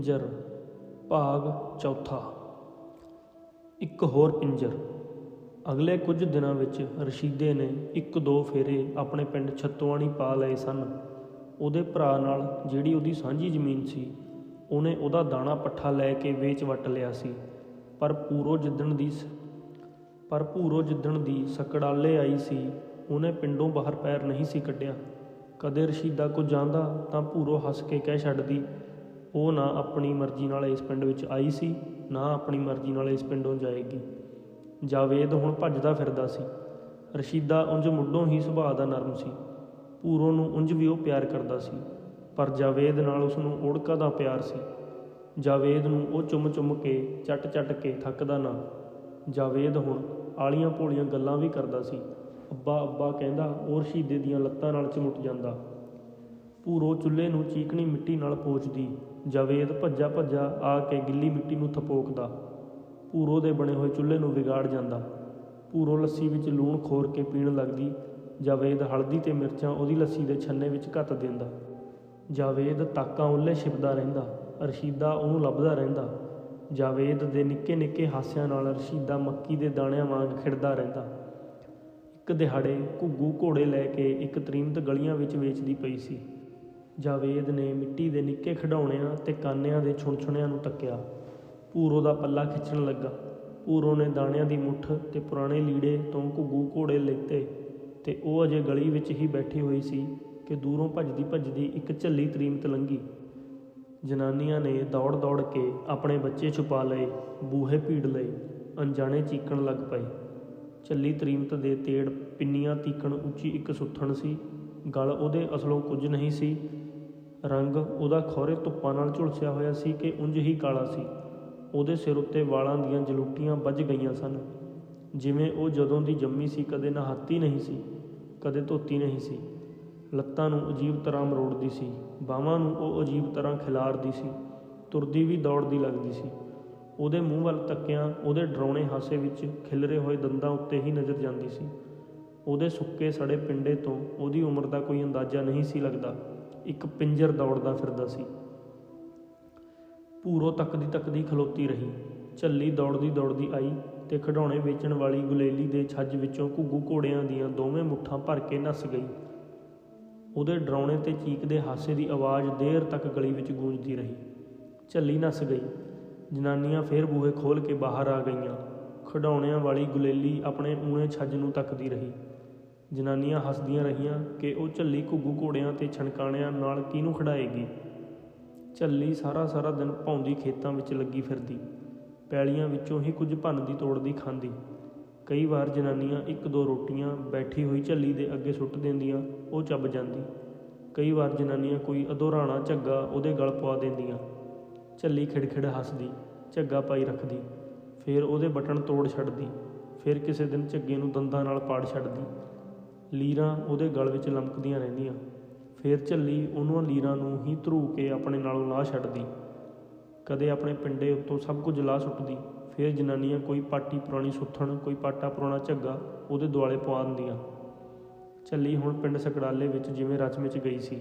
ਪਿੰਜਰ, ਭਾਗ ਚੌਥਾ। ਇੱਕ ਹੋਰ ਪਿੰਜਰ। ਅਗਲੇ ਕੁਝ ਦਿਨਾਂ ਵਿੱਚ ਰਸ਼ੀਦੇ ਨੇ ਇੱਕ ਦੋ ਫੇਰੇ ਆਪਣੇ ਪਿੰਡ ਛੱਤਵਾਣੀ ਪਾ ਲਏ ਸਨ। ਉਹਦੇ ਭਰਾ ਨਾਲ ਜਿਹੜੀ ਉਹਦੀ ਸਾਂਝੀ ਜ਼ਮੀਨ ਸੀ, ਉਹਨੇ ਉਹਦਾ ਦਾਣਾ ਪੱਠਾ ਲੈ ਕੇ ਵੇਚ ਵਟ ਲਿਆ ਸੀ। ਪਰ ਪੂਰੋ ਜਿੱਦਣ ਦੀ ਸ- ਪਰ ਪੂਰੋ ਜਿੱਦਣ ਦੀ ਸਕੜਾਲੇ ਆਈ ਸੀ, ਉਹਨੇ ਪਿੰਡੋਂ ਬਾਹਰ ਪੈਰ ਨਹੀਂ ਸੀ ਕੱਢਿਆ। ਕਦੇ ਰਸ਼ੀਦਾ ਕੋ ਜਾਂਦਾ ਤਾਂ ਪੂਰੋ ਹੱਸ ਕੇ ਕਹਿ ਛੱਡਦੀ ਉਹ ਨਾ ਆਪਣੀ ਮਰਜ਼ੀ ਨਾਲ ਇਸ ਪਿੰਡ ਵਿੱਚ ਆਈ ਸੀ, ਨਾ ਆਪਣੀ ਮਰਜ਼ੀ ਨਾਲ ਇਸ ਪਿੰਡੋਂ ਜਾਏਗੀ। ਜਾਵੇਦ ਹੁਣ ਭੱਜਦਾ ਫਿਰਦਾ ਸੀ। ਰਸ਼ੀਦਾ ਉਂਝ ਮੁੱਢੋਂ ਹੀ ਸੁਭਾਅ ਦਾ ਨਰਮ ਸੀ। ਪੂਰੋ ਨੂੰ ਉਂਝ ਵੀ ਉਹ ਪਿਆਰ ਕਰਦਾ ਸੀ। ਪਰ ਜਾਵੇਦ ਨਾਲ ਉਸ ਨੂੰ ਓੜਕਾ ਦਾ ਪਿਆਰ ਸੀ। ਜਾਵੇਦ ਨੂੰ ਉਹ ਚੁੰਮ-ਚੁੰਮ ਕੇ ਚੱਟ-ਚੱਟ ਕੇ ਥੱਕਦਾ ਨਾ। ਜਾਵੇਦ ਹੁਣ ਆਲੀਆਂ ਭੋਲੀਆਂ ਗੱਲਾਂ ਵੀ ਕਰਦਾ ਸੀ। ਅੱਬਾ ਅੱਬਾ ਕਹਿੰਦਾ, ਉਹ ਰਸ਼ੀਦੇ ਦੀਆਂ ਲੱਤਾਂ ਨਾਲ ਚਿਮਟ ਜਾਂਦਾ। ਪੂਰੋ ਚੁੱਲ੍ਹੇ ਨੂੰ ਚੀਕਣੀ ਮਿੱਟੀ ਨਾਲ ਪੋਚਦੀ। ਜਾਵੇਦ ਭੱਜਾ ਭੱਜਾ ਆ ਕੇ ਗਿੱਲੀ ਮਿੱਟੀ ਨੂੰ ਥਪੋਕਦਾ। ਪੂਰੋ ਦੇ ਬਣੇ ਹੋਏ ਚੁੱਲ੍ਹੇ ਨੂੰ ਵਿਗਾੜ ਜਾਂਦਾ। ਪੂਰੋ ਲੱਸੀ ਵਿੱਚ ਲੂਣ ਖੋਰ ਕੇ ਪੀਣ ਲੱਗਦੀ ਜਾਵੇਦ ਹਲਦੀ ਤੇ ਮਿਰਚਾਂ ਉਹਦੀ ਲੱਸੀ ਦੇ ਛੰਨੇ ਵਿੱਚ ਘੱਟ ਦਿੰਦਾ। ਜਾਵੇਦ ਤਾਕਾਂ ਉੱਲੇ ਛਿਪਦਾ ਰਹਿੰਦਾ। ਰਸ਼ੀਦਾ ਉਹਨੂੰ ਲੱਭਦਾ ਰਹਿੰਦਾ। ਜਾਵੇਦ ਦੇ ਨਿੱਕੇ ਨਿੱਕੇ ਹਾਸਿਆਂ ਨਾਲ ਰਸ਼ੀਦਾ ਮੱਕੀ ਦੇ ਦਾਣਿਆਂ ਵਾਂਗ ਖਿੜਦਾ ਰਹਿੰਦਾ। ਇੱਕ ਦਿਹਾੜੇ ਘੁੱਗੂ ਘੋੜੇ ਲੈ ਕੇ ਇੱਕ ਤਰੀਮਤ ਗਲੀਆਂ ਵਿੱਚ ਵੇਚਦੀ ਪਈ ਸੀ। ਜਾਵੇਦ ਨੇ ਮਿੱਟੀ ਦੇ ਨਿੱਕੇ ਖਿਡੌਣਿਆਂ ਤੇ ਕਾਨਿਆਂ ਦੇ ਛੁਣਛੁਣਿਆਂ ਨੂੰ ਤੱਕਿਆ ਪੂਰੋ ਦਾ ਪੱਲਾ ਖਿੱਚਣ ਲੱਗਾ। ਪੂਰੋ ਨੇ ਦਾਣਿਆਂ ਦੀ ਮੁੱਠ ਤੇ ਪੁਰਾਣੇ ਲੀੜੇ ਤੋਂ ਘੁੱਗੂ ਘੋੜੇ ਲੈਤੇ ਤੇ ਉਹ ਅਜੇ ਗਲੀ ਵਿੱਚ ਹੀ ਬੈਠੀ ਹੋਈ ਸੀ ਕਿ ਦੂਰੋਂ ਭੱਜਦੀ ਭੱਜਦੀ ਇੱਕ ਝੱਲੀ ਤਰੀਮਤ ਲੰਘੀ। ਜਨਾਨੀਆਂ ਨੇ ਦੌੜ ਦੌੜ ਕੇ ਆਪਣੇ ਬੱਚੇ ਛੁਪਾ ਲਏ, ਬੂਹੇ ਭੀੜ ਲਏ, ਅਣਜਾਣੇ ਚੀਕਣ ਲੱਗ ਪਏ। ਚੱਲੀ ਤਰੀਮਤ ਦੇ ਤੇੜ ਪਿੰਨੀਆਂ ਤੀਕਣ ਉੱਚੀ ਇੱਕ ਸੁੱਥਣ ਸੀ। ਗਲ ਉਹਦੇ ਅਸਲੋਂ ਕੁਝ ਨਹੀਂ ਸੀ। ਰੰਗ ਉਹਦਾ ਖੌਰੇ ਧੁੱਪਾਂ ਨਾਲ ਝੁਲਸਿਆ ਹੋਇਆ ਸੀ ਕਿ ਉਂਝ ਹੀ ਕਾਲਾ ਸੀ। ਉਹਦੇ ਸਿਰ ਉੱਤੇ ਵਾਲਾਂ ਦੀਆਂ ਜਲੂਟੀਆਂ ਵੱਜ ਗਈਆਂ ਸਨ। ਜਿਵੇਂ ਉਹ ਜਦੋਂ ਦੀ ਜੰਮੀ ਸੀ, ਕਦੇ ਨਹਾਤੀ ਨਹੀਂ ਸੀ, ਕਦੇ ਧੋਤੀ ਨਹੀਂ ਸੀ। ਲੱਤਾਂ ਨੂੰ ਅਜੀਬ ਤਰ੍ਹਾਂ ਮਰੋੜਦੀ ਸੀ, ਬਾਹਾਂ ਨੂੰ ਉਹ ਅਜੀਬ ਤਰ੍ਹਾਂ ਖਿਲਾਰਦੀ ਸੀ, ਤੁਰਦੀ ਵੀ ਦੌੜਦੀ ਲੱਗਦੀ ਸੀ। ਉਹਦੇ ਮੂੰਹ ਵੱਲ ਤੱਕਿਆਂ ਉਹਦੇ ਡਰਾਉਣੇ ਹਾਸੇ ਵਿੱਚ ਖਿਲਰੇ ਹੋਏ ਦੰਦਾਂ ਉੱਤੇ ਹੀ ਨਜ਼ਰ ਜਾਂਦੀ ਸੀ। ਉਹਦੇ ਸੁੱਕੇ ਸੜੇ ਪਿੰਡੇ ਤੋਂ ਉਹਦੀ ਉਮਰ ਦਾ ਕੋਈ ਅੰਦਾਜ਼ਾ ਨਹੀਂ ਸੀ ਲੱਗਦਾ। ਇੱਕ ਪਿੰਜਰ ਦੌੜਦਾ ਫਿਰਦਾ ਸੀ। ਪੂਰੋ ਤੱਕਦੀ ਤੱਕਦੀ ਖਲੋਤੀ ਰਹੀ। ਝੱਲੀ ਦੌੜਦੀ ਦੌੜਦੀ ਆਈ ਤੇ ਖਿਡੌਣੇ ਵੇਚਣ ਵਾਲੀ ਗੁਲੇਲੀ ਦੇ ਛੱਜ ਵਿੱਚੋਂ ਘੁੱਗੂ ਘੋੜਿਆਂ ਦੀਆਂ ਦੋਵੇਂ ਮੁੱਠਾਂ ਭਰ ਕੇ ਨੱਸ ਗਈ। ਉਹਦੇ ਡਰਾਉਣੇ ਤੇ ਚੀਕਦੇ ਹਾਸੇ ਦੀ ਆਵਾਜ਼ ਦੇਰ ਤੱਕ ਗਲੀ ਵਿੱਚ ਗੂੰਜਦੀ ਰਹੀ। ਝੱਲੀ ਨੱਸ ਗਈ। ਜਨਾਨੀਆਂ ਫੇਰ ਬੂਹੇ ਖੋਲ ਕੇ ਬਾਹਰ ਆ ਗਈਆਂ। ਖਿਡੌਣਿਆਂ ਵਾਲੀ ਗੁਲੇਲੀ ਆਪਣੇ ਊਣੇ ਛੱਜ ਨੂੰ ਤੱਕਦੀ ਰਹੀ। ਜਨਾਨੀਆਂ ਹੱਸਦੀਆਂ ਰਹੀਆਂ ਕਿ ਉਹ ਝੱਲੀ ਘੁੱਗੂ ਘੋੜਿਆਂ ਤੇ ਛਣਕਾਣਿਆਂ ਨਾਲ ਕਿਹਨੂੰ ਖੜਾਏਗੀ ਝੱਲੀ ਸਾਰਾ ਸਾਰਾ ਦਿਨ ਭੌਂਦੀ ਖੇਤਾਂ ਵਿੱਚ ਲੱਗੀ ਫਿਰਦੀ, ਪੈਲੀਆਂ ਵਿੱਚੋਂ ਹੀ ਕੁਝ ਭੰਨਦੀ ਤੋੜਦੀ ਖਾਂਦੀ। ਕਈ ਵਾਰ ਜਨਾਨੀਆਂ ਇੱਕ ਦੋ ਰੋਟੀਆਂ ਬੈਠੀ ਹੋਈ ਝੱਲੀ ਦੇ ਅੱਗੇ ਸੁੱਟ ਦਿੰਦੀਆਂ, ਉਹ ਚੱਬ ਜਾਂਦੀ। ਕਈ ਵਾਰ ਜਨਾਨੀਆਂ ਕੋਈ ਅਧੋਰਾਣਾ ਝੱਗਾ ਉਹਦੇ ਗਲ ਪਵਾ ਦਿੰਦੀਆਂ। ਝੱਲੀ ਖਿੜਖਿੜ ਹੱਸਦੀ, ਝੱਗਾ ਪਾਈ ਰੱਖਦੀ, ਫਿਰ ਉਹਦੇ ਬਟਨ ਤੋੜ ਛੱਡਦੀ, ਫਿਰ ਕਿਸੇ ਦਿਨ ਝੱਗੇ ਨੂੰ ਦੰਦਾਂ ਨਾਲ ਪਾੜ ਛੱਡਦੀ। ਲੀਰਾਂ ਉਹਦੇ ਗਲ ਵਿੱਚ ਲਮਕਦੀਆਂ ਰਹਿੰਦੀਆਂ। ਫਿਰ ਝੱਲੀ ਉਹਨਾਂ ਲੀਰਾਂ ਨੂੰ ਹੀ ਧਰੂ ਕੇ ਆਪਣੇ ਨਾਲੋਂ ਲਾਹ ਛੱਡਦੀ। ਕਦੇ ਆਪਣੇ ਪਿੰਡੇ ਉੱਤੋਂ ਸਭ ਕੁਝ ਲਾਹ ਸੁੱਟਦੀ। ਫਿਰ ਜਨਾਨੀਆਂ ਕੋਈ ਪਾਟੀ ਪੁਰਾਣੀ ਸੁੱਥਣ, ਕੋਈ ਪਾਟਾ ਪੁਰਾਣਾ ਝੱਗਾ ਉਹਦੇ ਦੁਆਲੇ ਪਵਾ ਦਿੰਦੀਆਂ। ਝੱਲੀ ਹੁਣ ਪਿੰਡ ਸਕੜਾਲੇ ਵਿੱਚ ਜਿਵੇਂ ਰਚਮਿਚ ਗਈ ਸੀ।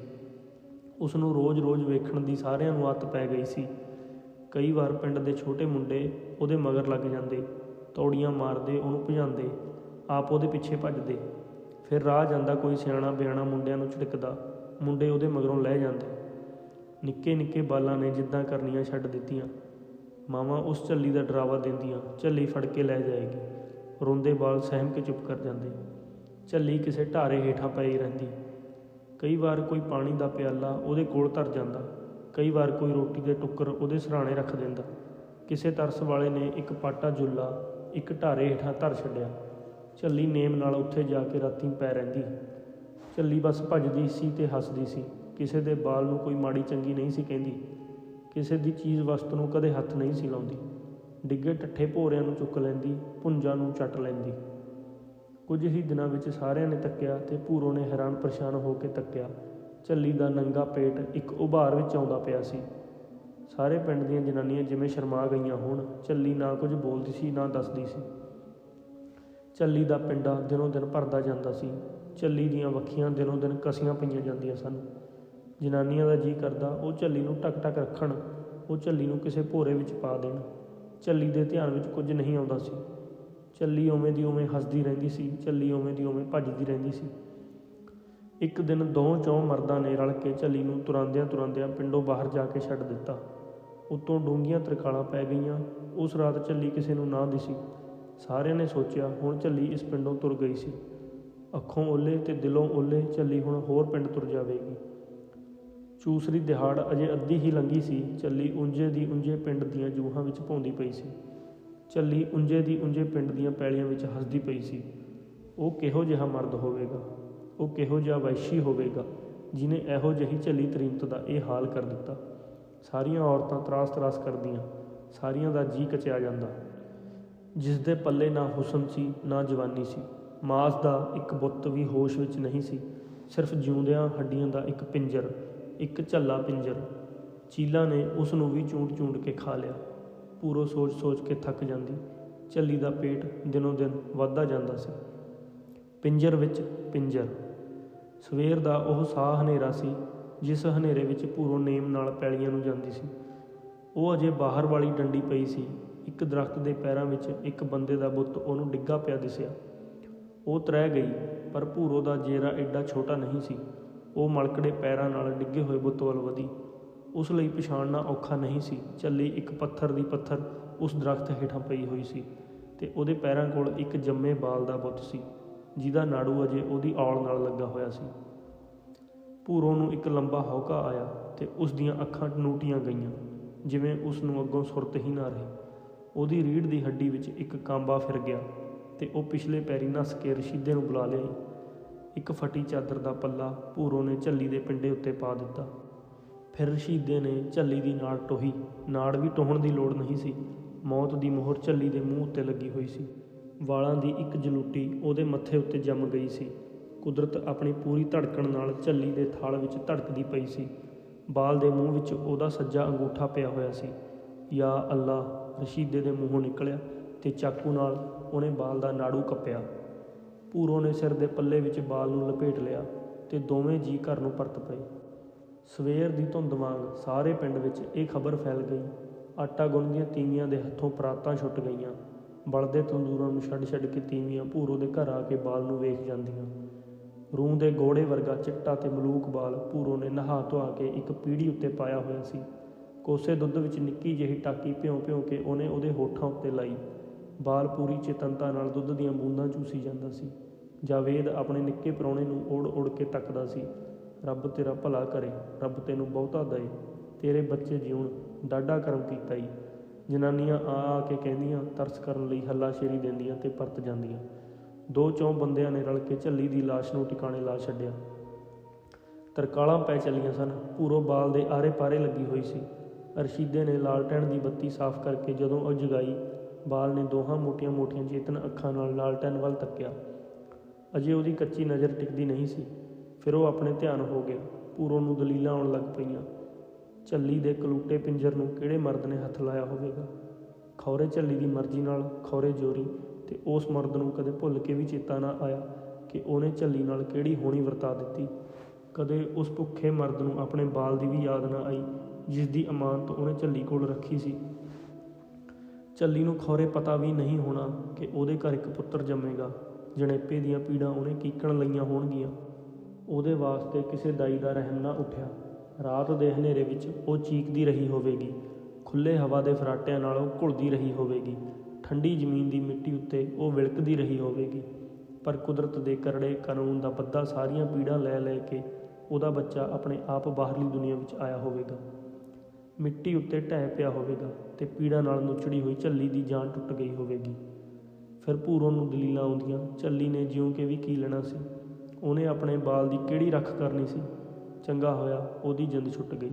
ਉਸ ਨੂੰ ਰੋਜ਼-ਰੋਜ਼ ਵੇਖਣ ਦੀ ਸਾਰਿਆਂ ਨੂੰ ਆਦਤ ਪੈ ਗਈ ਸੀ। ਕਈ ਵਾਰ ਪਿੰਡ ਦੇ ਛੋਟੇ ਮੁੰਡੇ ਉਹਦੇ ਮਗਰ ਲੱਗ ਜਾਂਦੇ, ਤੌੜੀਆਂ ਮਾਰਦੇ, ਉਹਨੂੰ ਭਜਾਉਂਦੇ, ਆਪ ਉਹਦੇ ਪਿੱਛੇ ਭੱਜਦੇ। ਫਿਰ ਰਾਹ ਜਾਂਦਾ ਕੋਈ ਸਿਆਣਾ ਬਿਆਣਾ ਮੁੰਡਿਆਂ ਨੂੰ ਝਿੜਕਦਾ, ਮੁੰਡੇ ਉਹਦੇ ਮਗਰੋਂ ਲੈ ਜਾਂਦੇ। ਨਿੱਕੇ ਨਿੱਕੇ ਬਾਲਾਂ ਨੇ ਜਿੱਦਾਂ ਕਰਨੀਆਂ ਛੱਡ ਦਿੱਤੀਆਂ। ਮਾਵਾਂ ਉਸ ਝੱਲੀ ਦਾ ਡਰਾਵਾ ਦਿੰਦੀਆਂ, ਝੱਲੀ ਫੜ ਕੇ ਲੈ ਜਾਏਗੀ। ਰੋਂਦੇ ਬਾਲ ਸਹਿਮ ਕੇ ਚੁੱਪ ਕਰ ਜਾਂਦੇ। ਝੱਲੀ ਕਿਸੇ ਢਾਰੇ ਹੇਠਾਂ ਪਈ ਰਹਿੰਦੀ। ਕਈ ਵਾਰ ਕੋਈ ਪਾਣੀ ਦਾ ਪਿਆਲਾ ਉਹਦੇ ਕੋਲ ਧਰ ਜਾਂਦਾ। ਕਈ ਵਾਰ ਕੋਈ ਰੋਟੀ ਦੇ ਟੁੱਕਰ ਉਹਦੇ ਸਰਾਣੇ ਰੱਖ ਦਿੰਦਾ। ਕਿਸੇ ਤਰਸ ਵਾਲੇ ਨੇ ਇੱਕ ਪਾਟਾ ਜੁੱਲਾ ਇੱਕ ਢਾਰੇ ਹੇਠਾਂ ਧਰ ਛੱਡਿਆ। ਝੱਲੀ ਨੇਮ ਨਾਲ ਉੱਥੇ ਜਾ ਕੇ ਰਾਤੀ ਪੈ ਰਹਿੰਦੀ। ਝੱਲੀ ਬਸ ਭੱਜਦੀ ਸੀ ਤੇ ਹੱਸਦੀ ਸੀ। ਕਿਸੇ ਦੇ ਬਾਲ ਨੂੰ ਕੋਈ ਮਾੜੀ ਚੰਗੀ ਨਹੀਂ ਸੀ ਕਹਿੰਦੀ। ਕਿਸੇ ਦੀ ਚੀਜ਼ ਵਸਤ ਨੂੰ ਕਦੇ ਹੱਥ ਨਹੀਂ ਸੀ ਲਾਉਂਦੀ। ਡਿੱਗੇ ਟੱਠੇ ਭੋਰਿਆਂ ਨੂੰ ਚੁੱਕ ਲੈਂਦੀ, ਪੁੰਜਾਂ ਨੂੰ ਚੱਟ ਲੈਂਦੀ। ਕੁਝ ਹੀ ਦਿਨਾਂ ਵਿੱਚ ਸਾਰਿਆਂ ਨੇ ਤੱਕਿਆ ਤੇ ਭੂਰੋ ਨੇ ਹੈਰਾਨ ਪਰੇਸ਼ਾਨ ਹੋ ਕੇ ਤੱਕਿਆ। ਝੱਲੀ ਦਾ ਨੰਗਾ ਪੇਟ ਇੱਕ ਉਭਾਰ ਵਿੱਚ ਆਉਂਦਾ ਪਿਆ ਸੀ। ਸਾਰੇ ਪਿੰਡ ਦੀਆਂ ਜਨਾਨੀਆਂ ਜਿਵੇਂ ਸ਼ਰਮਾ ਗਈਆਂ ਹੋਣ, ਝੱਲੀ ਨਾ ਕੁਝ ਬੋਲਦੀ ਸੀ, ਨਾ ਦੱਸਦੀ ਸੀ। ਝੱਲੀ ਦਾ ਪਿੰਡਾ ਦਿਨੋਂ ਦਿਨ ਭਰਦਾ ਜਾਂਦਾ ਸੀ। ਝੱਲੀ ਦੀਆਂ ਵੱਖੀਆਂ ਦਿਨੋਂ ਦਿਨ ਕਸੀਆਂ ਪਈਆਂ ਜਾਂਦੀਆਂ ਸਨ। ਜਨਾਨੀਆਂ ਦਾ ਜੀ ਕਰਦਾ, ਉਹ ਝੱਲੀ ਨੂੰ ਟਕ ਟਕ ਰੱਖਣ, ਉਹ ਝੱਲੀ ਨੂੰ ਕਿਸੇ ਭੋਰੇ ਵਿੱਚ ਪਾ ਦੇਣ। ਝੱਲੀ ਦੇ ਧਿਆਨ ਵਿੱਚ ਕੁਝ ਨਹੀਂ ਆਉਂਦਾ ਸੀ। ਝੱਲੀ ਉਵੇਂ ਦੀ ਉਵੇਂ ਹੱਸਦੀ ਰਹਿੰਦੀ ਸੀ, ਝੱਲੀ ਉਵੇਂ ਦੀ ਉਵੇਂ ਭੱਜਦੀ ਰਹਿੰਦੀ ਸੀ। ਇੱਕ ਦਿਨ ਦੋ ਚੌਂ ਮਰਦਾਂ ਨੇ ਰਲ ਕੇ ਝੱਲੀ ਨੂੰ ਤੁਰਾਂਦਿਆਂ ਤੁਰਾਂਦਿਆਂ ਪਿੰਡੋਂ ਬਾਹਰ ਜਾ ਕੇ ਛੱਡ ਦਿੱਤਾ। ਉੱਤੋਂ ਡੂੰਘੀਆਂ ਤਰਕਾਲਾਂ ਪੈ ਗਈਆਂ। ਉਸ ਰਾਤ ਝੱਲੀ ਕਿਸੇ ਨੂੰ ਨਾ ਦਿਸੀ। ਸਾਰਿਆਂ ਨੇ ਸੋਚਿਆ, ਹੁਣ ਝੱਲੀ ਇਸ ਪਿੰਡੋਂ ਤੁਰ ਗਈ ਸੀ। ਅੱਖੋਂ ਓਲੇ ਤੇ ਦਿਲੋਂ ਓਲੇ ਝੱਲੀ ਹੁਣ ਹੋਰ ਪਿੰਡ ਤੁਰ ਜਾਵੇਗੀ। ਚੂਸਰੀ ਦਿਹਾੜ ਅਜੇ ਅੱਧੀ ਹੀ ਲੰਗੀ ਸੀ, ਝੱਲੀ ਉਂਝੇ ਦੀ ਉਂਝੇ ਪਿੰਡ ਦੀਆਂ ਜੂਹਾਂ ਵਿੱਚ ਭੌਂਦੀ ਪਈ ਸੀ। ਝੱਲੀ ਉਂਝੇ ਦੀ ਉਂਝੇ ਪਿੰਡ ਦੀਆਂ ਪੈਲੀਆਂ ਵਿੱਚ ਹੱਸਦੀ ਪਈ ਸੀ। ਉਹ ਕਿਹੋ ਜਿਹਾ ਮਰਦ ਹੋਵੇਗਾ? ਉਹ ਕਿਹੋ ਜਿਹਾ ਵੈਸ਼ੀ ਹੋਵੇਗਾ, ਜਿਨੇ ਇਹੋ ਜਿਹੀ ਝੱਲੀ ਤਰੀਮਤ ਦਾ ਇਹ ਹਾਲ ਕਰ ਦਿੱਤਾ? ਸਾਰੀਆਂ ਔਰਤਾਂ ਤਰਾਸ-ਤਰਾਸ ਕਰਦੀਆਂ, ਸਾਰੀਆਂ ਦਾ ਜੀ ਕਚਿਆ ਜਾਂਦਾ। ਜਿਸ ਦੇ ਪੱਲੇ ਨਾ ਹੁਸਨ ਸੀ, ਨਾ ਜਵਾਨੀ ਸੀ। ਮਾਸ ਦਾ ਇੱਕ ਬੁੱਤ ਵੀ ਹੋਸ਼ ਵਿੱਚ ਨਹੀਂ ਸੀ। ਸਿਰਫ ਜਿਉਂਦਿਆਂ ਹੱਡੀਆਂ ਦਾ ਇੱਕ ਪਿੰਜਰ, ਇੱਕ ਝੱਲਾ ਪਿੰਜਰ। ਚੀਲਾ ਨੇ ਉਸ ਨੂੰ ਵੀ ਚੂੰਡ-ਚੂੰਡ ਕੇ ਖਾ ਲਿਆ। ਪੂਰੋ ਸੋਚ-ਸੋਚ ਕੇ ਥੱਕ ਜਾਂਦੀ। ਝੱਲੀ ਦਾ ਪੇਟ ਦਿਨੋਂ ਦਿਨ ਵੱਧਦਾ ਜਾਂਦਾ ਸੀ। ਪਿੰਜਰ ਵਿੱਚ ਪਿੰਜਰ। ਸਵੇਰ ਦਾ ਉਹ ਸਾਹ ਹਨੇਰਾ ਸੀ, ਜਿਸ ਹਨੇਰੇ ਵਿੱਚ ਪੂਰੋ ਨੇਮ ਨਾਲ ਪੈਲੀਆਂ ਨੂੰ ਜਾਂਦੀ ਸੀ। ਉਹ ਅਜੇ ਬਾਹਰ ਵਾਲੀ ਡੰਡੀ ਪਈ ਸੀ। ਇੱਕ ਦਰਖਤ ਦੇ ਪੈਰਾਂ ਵਿੱਚ ਇੱਕ ਬੰਦੇ ਦਾ ਬੁੱਤ ਉਹਨੂੰ ਡਿੱਗਾ ਪਿਆ ਦਿਸਿਆ। ਉਹ ਤਰਹਿ ਗਈ, ਪਰ ਭੂਰੋ ਦਾ ਜੇਰਾ ਐਡਾ ਛੋਟਾ ਨਹੀਂ ਸੀ। ਉਹ ਮਲਕੜੇ ਪੈਰਾਂ ਨਾਲ ਡਿੱਗੇ ਹੋਏ ਬੁੱਤ ਵੱਲ ਵਧੀ। ਉਸ ਲਈ ਪਛਾਣਨਾ ਔਖਾ ਨਹੀਂ ਸੀ। ਚੱਲੀ ਇੱਕ ਪੱਥਰ ਦੀ ਪੱਥਰ ਉਸ ਦਰਖਤ ਹੇਠਾਂ ਪਈ ਹੋਈ ਸੀ ਤੇ ਉਹਦੇ ਪੈਰਾਂ ਕੋਲ ਇੱਕ ਜੰਮੇ ਬਾਲ ਦਾ ਬੁੱਤ ਸੀ, ਜਿਹਦਾ ਨਾੜੂ ਅਜੇ ਉਹਦੀ ਔਲ ਨਾਲ ਲੱਗਾ ਹੋਇਆ ਸੀ। ਭੂਰੋ ਨੂੰ ਇੱਕ ਲੰਬਾ ਹੌਕਾ ਆਇਆ ਤੇ ਉਸ ਦੀਆਂ ਅੱਖਾਂ ਟਨੂਟੀਆਂ ਗਈਆਂ, ਜਿਵੇਂ ਉਸ ਨੂੰ ਅੱਗੋਂ ਸੁਰਤ ਹੀ ਨਾ ਰਹੀ। ਉਹਦੀ ਰੀੜ੍ਹ ਦੀ ਹੱਡੀ ਵਿੱਚ ਇੱਕ ਕਾਂਬਾ ਫਿਰ ਗਿਆ ਤੇ ਉਹ ਪਿਛਲੇ ਪੈਰੀ ਨੱਸ ਕੇ ਰਸ਼ੀਦੇ ਨੂੰ ਬੁਲਾ ਲਿਆਈ। ਇੱਕ ਫਟੀ ਚਾਦਰ ਦਾ ਪੱਲਾ ਭੂਰੋ ਨੇ ਝੱਲੀ ਦੇ ਪਿੰਡੇ ਉੱਤੇ ਪਾ ਦਿੱਤਾ। ਫਿਰ ਰਸ਼ੀਦੇ ਨੇ ਝੱਲੀ ਦੀ ਨਾੜ ਟੋਹੀ। ਨਾੜ ਵੀ ਟੋਹਣ ਦੀ ਲੋੜ ਨਹੀਂ ਸੀ। ਮੌਤ ਦੀ ਮੋਹਰ ਝੱਲੀ ਦੇ ਮੂੰਹ ਉੱਤੇ ਲੱਗੀ ਹੋਈ ਸੀ। ਵਾਲਾਂ ਦੀ ਇੱਕ ਜਲੂਟੀ ਉਹਦੇ ਮੱਥੇ ਉੱਤੇ ਜੰਮ ਗਈ ਸੀ। ਕੁਦਰਤ ਆਪਣੀ ਪੂਰੀ ਧੜਕਣ ਨਾਲ ਝੱਲੀ ਦੇ ਥਾਲ ਵਿੱਚ ਧੜਕਦੀ ਪਈ ਸੀ। ਬਾਲ ਦੇ ਮੂੰਹ ਵਿੱਚ ਉਹਦਾ ਸੱਜਾ ਅੰਗੂਠਾ ਪਿਆ ਹੋਇਆ ਸੀ। ਯਾ ਅੱਲਾ ਰਸ਼ੀਦੇ ਦੇ ਮੂੰਹੋਂ ਨਿਕਲਿਆ ਤੇ ਚਾਕੂ ਨਾਲ ਉਹਨੇ ਬਾਲ ਦਾ ਨਾੜੂ ਕੱਪਿਆ। ਪੂਰੋ ਨੇ ਸਿਰ ਦੇ ਪੱਲੇ ਵਿੱਚ ਬਾਲ ਨੂੰ ਲਪੇਟ ਲਿਆ ਤੇ ਦੋਵੇਂ ਜੀ ਘਰ ਨੂੰ ਪਰਤ ਪਏ। ਸਵੇਰ ਦੀ ਧੁੰਦ ਵਾਂਗ ਸਾਰੇ ਪਿੰਡ ਵਿੱਚ ਇਹ ਖਬਰ ਫੈਲ ਗਈ। ਆਟਾ ਗੁੰਨਦੀਆਂ ਤੀਵੀਆਂ ਦੇ ਹੱਥੋਂ ਪਰਾਤਾਂ ਛੁੱਟ ਗਈਆਂ। ਬਲਦੇ ਤੰਦੂਰਾਂ ਨੂੰ ਛੱਡ-ਛੱਡ ਕੇ ਤੀਵੀਆਂ ਭੂਰੋ ਦੇ ਘਰ ਆ ਕੇ ਬਾਲ ਨੂੰ ਵੇਖ ਜਾਂਦੀਆਂ। ਰੂੰ ਦੇ ਗੋੜੇ ਵਰਗਾ ਚਿੱਟਾ ਤੇ ਮਲੂਕ ਬਾਲ ਭੂਰੋ ਨੇ ਨਹਾ ਧੋਆ ਕੇ ਇੱਕ ਪੀੜੀ ਉੱਤੇ ਪਾਇਆ ਹੋਇਆ ਸੀ। ਕੋਸੇ ਦੁੱਧ ਵਿੱਚ ਨਿੱਕੀ ਜਿਹੀ ਟਾਕੀ ਭਿਉਂ-ਭਿਉਂ ਕੇ ਉਹਨੇ ਉਹਦੇ ਹੋਠਾਂ ਉੱਤੇ ਲਾਈ। ਬਾਲ ਪੂਰੀ ਚੇਤਨਤਾ ਨਾਲ ਦੁੱਧ ਦੀਆਂ ਬੂੰਦਾਂ ਚੂਸੀ ਜਾਂਦਾ ਸੀ। ਜਾਵੇਦ ਆਪਣੇ ਨਿੱਕੇ ਪ੍ਰਾਹੁਣੇ ਨੂੰ ਓੜ-ਓੜ ਕੇ ਤੱਕਦਾ ਸੀ, ਰੱਬ ਤੇਰਾ ਭਲਾ ਕਰੇ, ਰੱਬ ਤੈਨੂੰ ਬਹੁਤਾ ਦਏ, ਤੇਰੇ ਬੱਚੇ ਜਿਉਣ, ਡਾਢਾ ਕਰਮ ਕੀਤਾ ਈ। ਜਨਾਨੀਆਂ ਆ ਆ ਕੇ ਕਹਿੰਦੀਆਂ, ਤਰਸ ਕਰਨ ਲਈ ਹੱਲਾ ਸ਼ੇਰੀ ਦਿੰਦੀਆਂ ਤੇ ਪਰਤ ਜਾਂਦੀਆਂ। ਦੋ ਚੌਂ ਬੰਦਿਆਂ ਨੇ ਰਲ ਕੇ ਝੱਲੀ ਦੀ ਲਾਸ਼ ਨੂੰ ਟਿਕਾਣੇ ਲਾ ਛੱਡਿਆ। ਤਰਕਾਲਾਂ ਪੈ ਚੱਲੀਆਂ ਸਨ। ਪੂਰੋ ਬਾਲ ਦੇ ਆਰੇ ਪਾਰੇ ਲੱਗੀ ਹੋਈ ਸੀ। ਅਰਸ਼ੀਦੇ ਨੇ ਲਾਲਟੈਨ ਦੀ ਬੱਤੀ ਸਾਫ਼ ਕਰਕੇ ਜਦੋਂ ਉਹ ਜਗਾਈ, ਬਾਲ ਨੇ ਦੋਹਾਂ ਮੋਟੀਆਂ-ਮੋਟੀਆਂ ਚੇਤਨ ਅੱਖਾਂ ਨਾਲ ਲਾਲਟੈਨ ਵੱਲ ਤੱਕਿਆ। ਅਜੇ ਉਹਦੀ ਕੱਚੀ ਨਜ਼ਰ ਟਿਕਦੀ ਨਹੀਂ ਸੀ। ਫਿਰ ਉਹ ਆਪਣੇ ਧਿਆਨ ਹੋ ਗਿਆ। ਪੂਰੋ ਨੂੰ ਦਲੀਲਾਂ ਆਉਣ ਲੱਗ ਪਈਆਂ। ਝੱਲੀ ਦੇ ਕਲੂਟੇ ਪਿੰਜਰ ਨੂੰ ਕਿਹੜੇ ਮਰਦ ਨੇ ਹੱਥ ਲਾਇਆ ਹੋਵੇਗਾ? ਖੌਰੇ ਝੱਲੀ ਦੀ ਮਰਜ਼ੀ ਨਾਲ ਖੌਰੇ ਜੋਰੀ ਤੇ ਉਸ ਮਰਦ ਨੂੰ ਕਦੇ ਭੁੱਲ ਕੇ ਵੀ ਚੇਤਾ ਨਾ ਆਇਆ ਕਿ ਉਹਨੇ ਝੱਲੀ ਨਾਲ ਕਿਹੜੀ ਹੋਣੀ ਵਰਤਾ ਦਿੱਤੀ। ਕਦੇ ਉਸ ਭੁੱਖੇ ਮਰਦ ਨੂੰ ਆਪਣੇ ਬਾਲ ਦੀ ਵੀ ਯਾਦ ਨਾ ਆਈ ਜਿਸ ਦੀ ਅਮਾਨਤ ਉਹਨੇ ਝੱਲੀ ਕੋਲ ਰੱਖੀ ਸੀ। ਝੱਲੀ ਨੂੰ ਖੌਰੇ ਪਤਾ ਵੀ ਨਹੀਂ ਹੋਣਾ ਕਿ ਉਹਦੇ ਘਰ ਇੱਕ ਪੁੱਤਰ ਜੰਮੇਗਾ, ਜਣੇਪੇ ਦੀਆਂ ਪੀੜਾਂ ਉਹਨੇ ਕੀਕਣ ਲਈਆਂ ਹੋਣਗੀਆਂ। ਉਹਦੇ ਵਾਸਤੇ ਕਿਸੇ ਦਾਈ ਦਾ ਰਹਿਮ ਨਾ ਉੱਠਿਆ। ਰਾਤ ਦੇ ਹਨੇਰੇ ਵਿੱਚ ਉਹ ਚੀਕਦੀ ਰਹੀ ਹੋਵੇਗੀ। ਖੁੱਲੇ ਹਵਾ ਦੇ ਫਰਾਟਿਆਂ ਨਾਲ ਉਹ ਘੁਲਦੀ ਰਹੀ ਹੋਵੇਗੀ। ਠੰਡੀ ਜ਼ਮੀਨ ਦੀ ਮਿੱਟੀ ਉੱਤੇ ਉਹ ਵਿਲਕਦੀ ਰਹੀ ਹੋਵੇਗੀ। ਪਰ ਕੁਦਰਤ ਦੇ ਕਰੜੇ ਕਾਨੂੰਨ ਦਾ ਬੱਦਾ ਸਾਰੀਆਂ ਪੀੜਾਂ ਲੈ ਲੈ ਕੇ ਉਹਦਾ ਬੱਚਾ ਆਪਣੇ ਆਪ ਬਾਹਰਲੀ ਦੁਨੀਆ ਵਿੱਚ ਆਇਆ ਹੋਵੇਗਾ। ਮਿੱਟੀ ਉੱਤੇ ਢਹਿ ਪਿਆ ਹੋਵੇਗਾ ਤੇ ਪੀੜਾਂ ਨਾਲ ਨੁਚੜੀ ਹੋਈ ਝੱਲੀ ਦੀ ਜਾਨ ਟੁੱਟ ਗਈ ਹੋਵੇਗੀ। ਫਿਰ ਭੂਰੋਂ ਨੂੰ ਦਲੀਲਾਂ ਆਉਂਦੀਆਂ, ਝੱਲੀ ਨੇ ਜਿਉਂ ਕੇ ਵੀ ਕੀ ਲੈਣਾ ਸੀ? ਉਹਨੇ ਆਪਣੇ ਬਾਲ ਦੀ ਕਿਹੜੀ ਰੱਖ ਕਰਨੀ ਸੀ? ਚੰਗਾ ਹੋਇਆ ਉਹਦੀ ਜਿੰਦ ਛੁੱਟ ਗਈ।